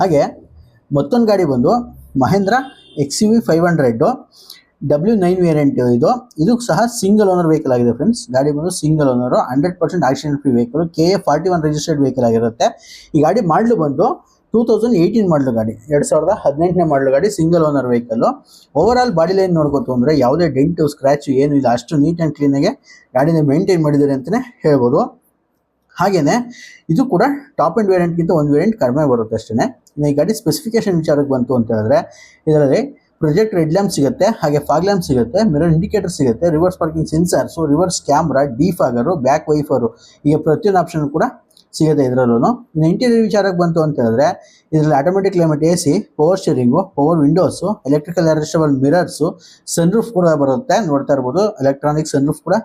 ಹಾಗೆ ಮತ್ತೊಂದು ಗಾಡಿ ಬಂದು Mahindra X U V five hundred W nine variant ಇದು. ಇದು ಸಹ ಸಿಂಗಲ್ ಓನರ್ ವೆಹಿಕಲ್ ಆಗಿದೆ ಫ್ರೆಂಡ್ಸ್ ಗಾಡಿ ಬಂದು single owner hundred percent accident free vehicle K A forty one registered vehicle ಆಗಿರುತ್ತೆ. ಈ ಗಾಡಿ ಮಾಡಲು ಬಂದು ಟೂ ತೌಸಂಡ್ ಏಯ್ಟೀನ್ ಮಾಡಲು ಗಾಡಿ. ಎರಡು ಸಾವಿರದ ಹದಿನೆಂಟನೇ ಮಾಡಲು ಗಾಡಿ single owner vehicle overall body line ನೋಡ್ಕೊತು ಅಂದರೆ ಯಾವುದೇ ಡೆಂಟು ಸ್ಕ್ರ್ಯಾಚು ಏನು ಇಲ್ಲ. ಅಷ್ಟು ನೀಟ್ ಆ್ಯಂಡ್ ಕ್ಲೀನಾಗೆ ಗಾಡಿನ ಮೇಂಟೈನ್ ಮಾಡಿದ್ದಾರೆ ಅಂತಲೇ ಹೇಳ್ಬೋದು. ಹಾಗೆಯೇ ಇದು ಕೂಡ ಟಾಪ್ ಆ್ಯಂಡ್ ವೇರಿಯಂಟ್ಗಿಂತ ಒಂದು ವೇರಿಯಂಟ್ ಕಡಿಮೆ ಬರುತ್ತೆ ಅಷ್ಟೇ ಈ ಗಾಡಿ ಸ್ಪೆಸಿಫಿಕೇಶನ್ ವಿಚಾರಕ್ಕೆ ಬಂತು ಅಂತ ಹೇಳಿದ್ರೆ, ಇದರಲ್ಲಿ ಪ್ರೊಜೆಕ್ಟ್ ರೆಡ್ ಲ್ಯಾಂಪ್ ಸಿಗುತ್ತೆ, ಹಾಗೆ ಫಾಗ್ ಲ್ಯಾಂಪ್ ಸಿಗುತ್ತೆ ಮಿರರ್ ಇಂಡಿಕೇಟರ್ ಸಿಗುತ್ತೆ reverse parking sensors reverse camera defogger back wiper ಈಗ ಪ್ರತಿಯೊಂದು ಆಪ್ಷನ್ ಕೂಡ ಸಿಗುತ್ತೆ ಇದರಲ್ಲೂ ಇನ್ನು ಇಂಟೀರಿಯರ್ ವಿಚಾರಕ್ಕೆ ಬಂತು ಅಂತ ಹೇಳಿದ್ರೆ, ಇದರಲ್ಲಿ automatic climate A C power steering power windows electrical adjustable mirrors sunroof ಕೂಡ ಬರುತ್ತೆ, ನೋಡ್ತಾ ಇರ್ಬೋದು ಎಲೆಕ್ಟ್ರಾನಿಕ್ ಸನ್ರೂಫ್ ಕೂಡ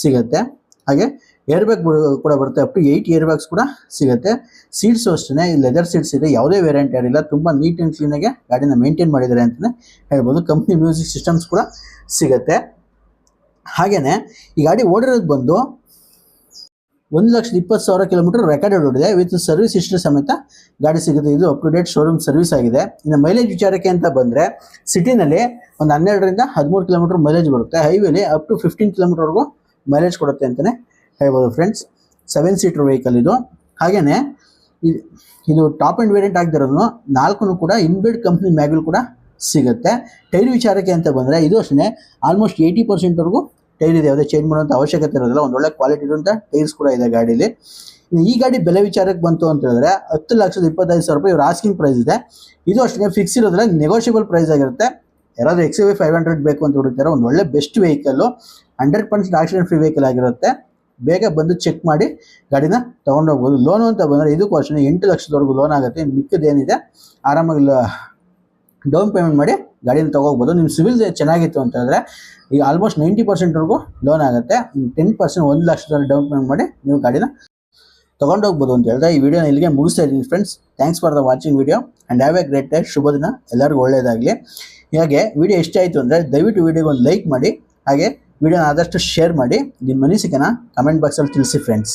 ಸಿಗುತ್ತೆ. ಹಾಗೆ ಏರ್ ಬ್ಯಾಗ್ ಕೂಡ ಬರುತ್ತೆ. Up to eight air bags ಕೂಡ ಸಿಗುತ್ತೆ. ಸೀಟ್ಸು ಅಷ್ಟೇ ಈ ಲೆದರ್ ಸೀಟ್ಸ್ ಇದೆ. ಯಾವುದೇ ವೇರಿಯಂಟ್ ಯಾರಿಲ್ಲ ತುಂಬ ನೀಟ್ ಆ್ಯಂಡ್ ಕ್ಲೀನಾಗಿ ಗಾಡಿನ ಮೇಂಟೈನ್ ಮಾಡಿದ್ದಾರೆ ಅಂತಲೇ ಹೇಳ್ಬೋದು. ಕಂಪ್ನಿ ಮ್ಯೂಸಿಕ್ ಸಿಸ್ಟಮ್ಸ್ ಕೂಡ ಸಿಗುತ್ತೆ. ಹಾಗೆಯೇ ಈ ಗಾಡಿ ಓಡಿರೋದು ಬಂದು ಒಂದು ಲಕ್ಷದ ಇಪ್ಪತ್ತು ಸಾವಿರ ಕಿಲೋಮೀಟರ್ ರೆಕಾರ್ಡೆಡ್ ಓಡಿದೆ. ವಿತ್ ಸರ್ವಿಸ್ ಹಿಸ್ಟ್ರಿ ಸಮೇತ ಗಾಡಿ ಸಿಗುತ್ತೆ. ಇದು up to date showroom service ಆಗಿದೆ. ಇನ್ನು ಮೈಲೇಜ್ ವಿಚಾರಕ್ಕೆ ಅಂತ ಬಂದರೆ ಸಿಟಿನಲ್ಲಿ ಒಂದು ಹನ್ನೆರಡರಿಂದ ಹದಿಮೂರು ಕಿಲೋಮೀಟರ್ ಮೈಲೇಜ್ ಬರುತ್ತೆ. ಹೈವೇಲಿ ಅಪ್ ಟು ಫಿಫ್ಟೀನ್ ಕಿಲೋಮೀಟರ್ವರೆಗೂ ಮೈಲೇಜ್ ಕೊಡುತ್ತೆ ಅಂತಲೇ ಹೇಳ್ಬೋದು ಫ್ರೆಂಡ್ಸ್ ಸೆವೆನ್ ಸೀಟರ್ ವೆಹಿಕಲ್ ಇದು. ಹಾಗೆಯೇ ಇದು ಟಾಪ್ ಆ್ಯಂಡ್ ವೇರಿಯಂಟ್ ಆಗಿರೋದು ನಾಲ್ಕು ಕೂಡ ಇನ್ಬಿಲ್ಡ್ ಕಂಪ್ನಿ ಮ್ಯಾಗಲ್ ಕೂಡ ಸಿಗುತ್ತೆ. ಟೈರ್ ವಿಚಾರಕ್ಕೆ ಅಂತ ಬಂದರೆ, ಇದು ಅಷ್ಟೇ ಆಲ್ಮೋಸ್ಟ್ ಏಯ್ಟಿ ಪರ್ಸೆಂಟ್ವರೆಗೂ ಟೈರ್ ಇದೆ. ಯಾವುದೇ ಚೇಂಜ್ ಮಾಡುವಂಥ ಅವಶ್ಯಕತೆ ಇರೋದಿಲ್ಲ. ಒಂದು ಒಳ್ಳೆ ಕ್ವಾಲಿಟಿ ಇರುವಂಥ ಟೈರ್ಸ್ ಕೂಡ ಇದೆ ಗಾಡೀಲಿ. ಈ ಗಾಡಿ ಬೆಲೆ ವಿಚಾರಕ್ಕೆ ಬಂತು ಅಂತ ಹೇಳಿದ್ರೆ, ಹತ್ತು ಲಕ್ಷದ ಇಪ್ಪತ್ತೈದು ಸಾವಿರ ರೂಪಾಯಿ ಇವ್ರ ಆಸ್ಕಿಂಗ್ ಪ್ರೈಸ್ ಇದೆ. ಇದು ಅಷ್ಟೇ ಫಿಕ್ಸ್ ಇರೋದ್ರೆ ನೆಗೋಷಿಯಬಲ್ ಪ್ರೈಸ್ ಆಗಿರುತ್ತೆ. ಯಾರಾದರೂ ಎಕ್ಸ್ ವಿ ಫೈವ್ ಹಂಡ್ರೆಡ್ ಬೇಕು ಅಂತ ಹುಡುಕ್ತಾರೆ ಒಂದು ಒಳ್ಳೆ best vehicle hundred percent accident free vehicle ಆಗಿರುತ್ತೆ. ಬೇಗ ಬಂದು ಚೆಕ್ ಮಾಡಿ ಗಾಡಿನ ತೊಗೊಂಡೋಗ್ಬೋದು ಲೋನು ಅಂತ ಬಂದರೆ ಇದಕ್ಕೂ ಅಷ್ಟೇ ಎಂಟು ಲಕ್ಷದವರೆಗೂ ಲೋನ್ ಆಗುತ್ತೆ. ಮಿಕ್ಕದೇನಿದೆ, ಆರಾಮಾಗಿ ಡೌನ್ ಪೇಮೆಂಟ್ ಮಾಡಿ ಗಾಡಿನ ತೊಗೋಗ್ಬೋದು ನಿಮ್ಮ ಸಿವಿಲ್ ಚೆನ್ನಾಗಿತ್ತು ಅಂತಂದರೆ ಈಗ ಆಲ್ಮೋಸ್ಟ್ ನೈಂಟಿ ಪರ್ಸೆಂಟ್ವರೆಗೂ ಲೋನ್ ಆಗುತ್ತೆ. ಟೆನ್ ಪರ್ಸೆಂಟ್ ಒಂದು ಲಕ್ಷದಲ್ಲಿ ಡೌನ್ ಪೇಮೆಂಟ್ ಮಾಡಿ ನೀವು ಗಾಡಿನ ತೊಗೊಂಡೋಗ್ಬೋದು ಅಂತ ಹೇಳ್ತಾ ಈ ವಿಡಿಯೋನ ಇಲ್ಲಿಗೆ ಮುಗಿಸ್ತಾ ಇದ್ದೀನಿ friends thanks for the watching video and have a great day ಶುಭ ದಿನ. ಎಲ್ಲರಿಗೂ ಒಳ್ಳೆಯದಾಗಲಿ. ಹಾಗೆ ವಿಡಿಯೋ ಇಷ್ಟ ಆಯಿತು ಅಂದರೆ ದಯವಿಟ್ಟು ವಿಡಿಯೋಗೆ ಒಂದು ಲೈಕ್ ಮಾಡಿ. ಹಾಗೆ ವಿಡಿಯೋನ ಆದಷ್ಟು ಶೇರ್ ಮಾಡಿ. ನಿಮ್ಮ ಅನಿಸಿಕೆನ ಕಮೆಂಟ್ ಬಾಕ್ಸಲ್ಲಿ ತಿಳಿಸಿ ಫ್ರೆಂಡ್ಸ್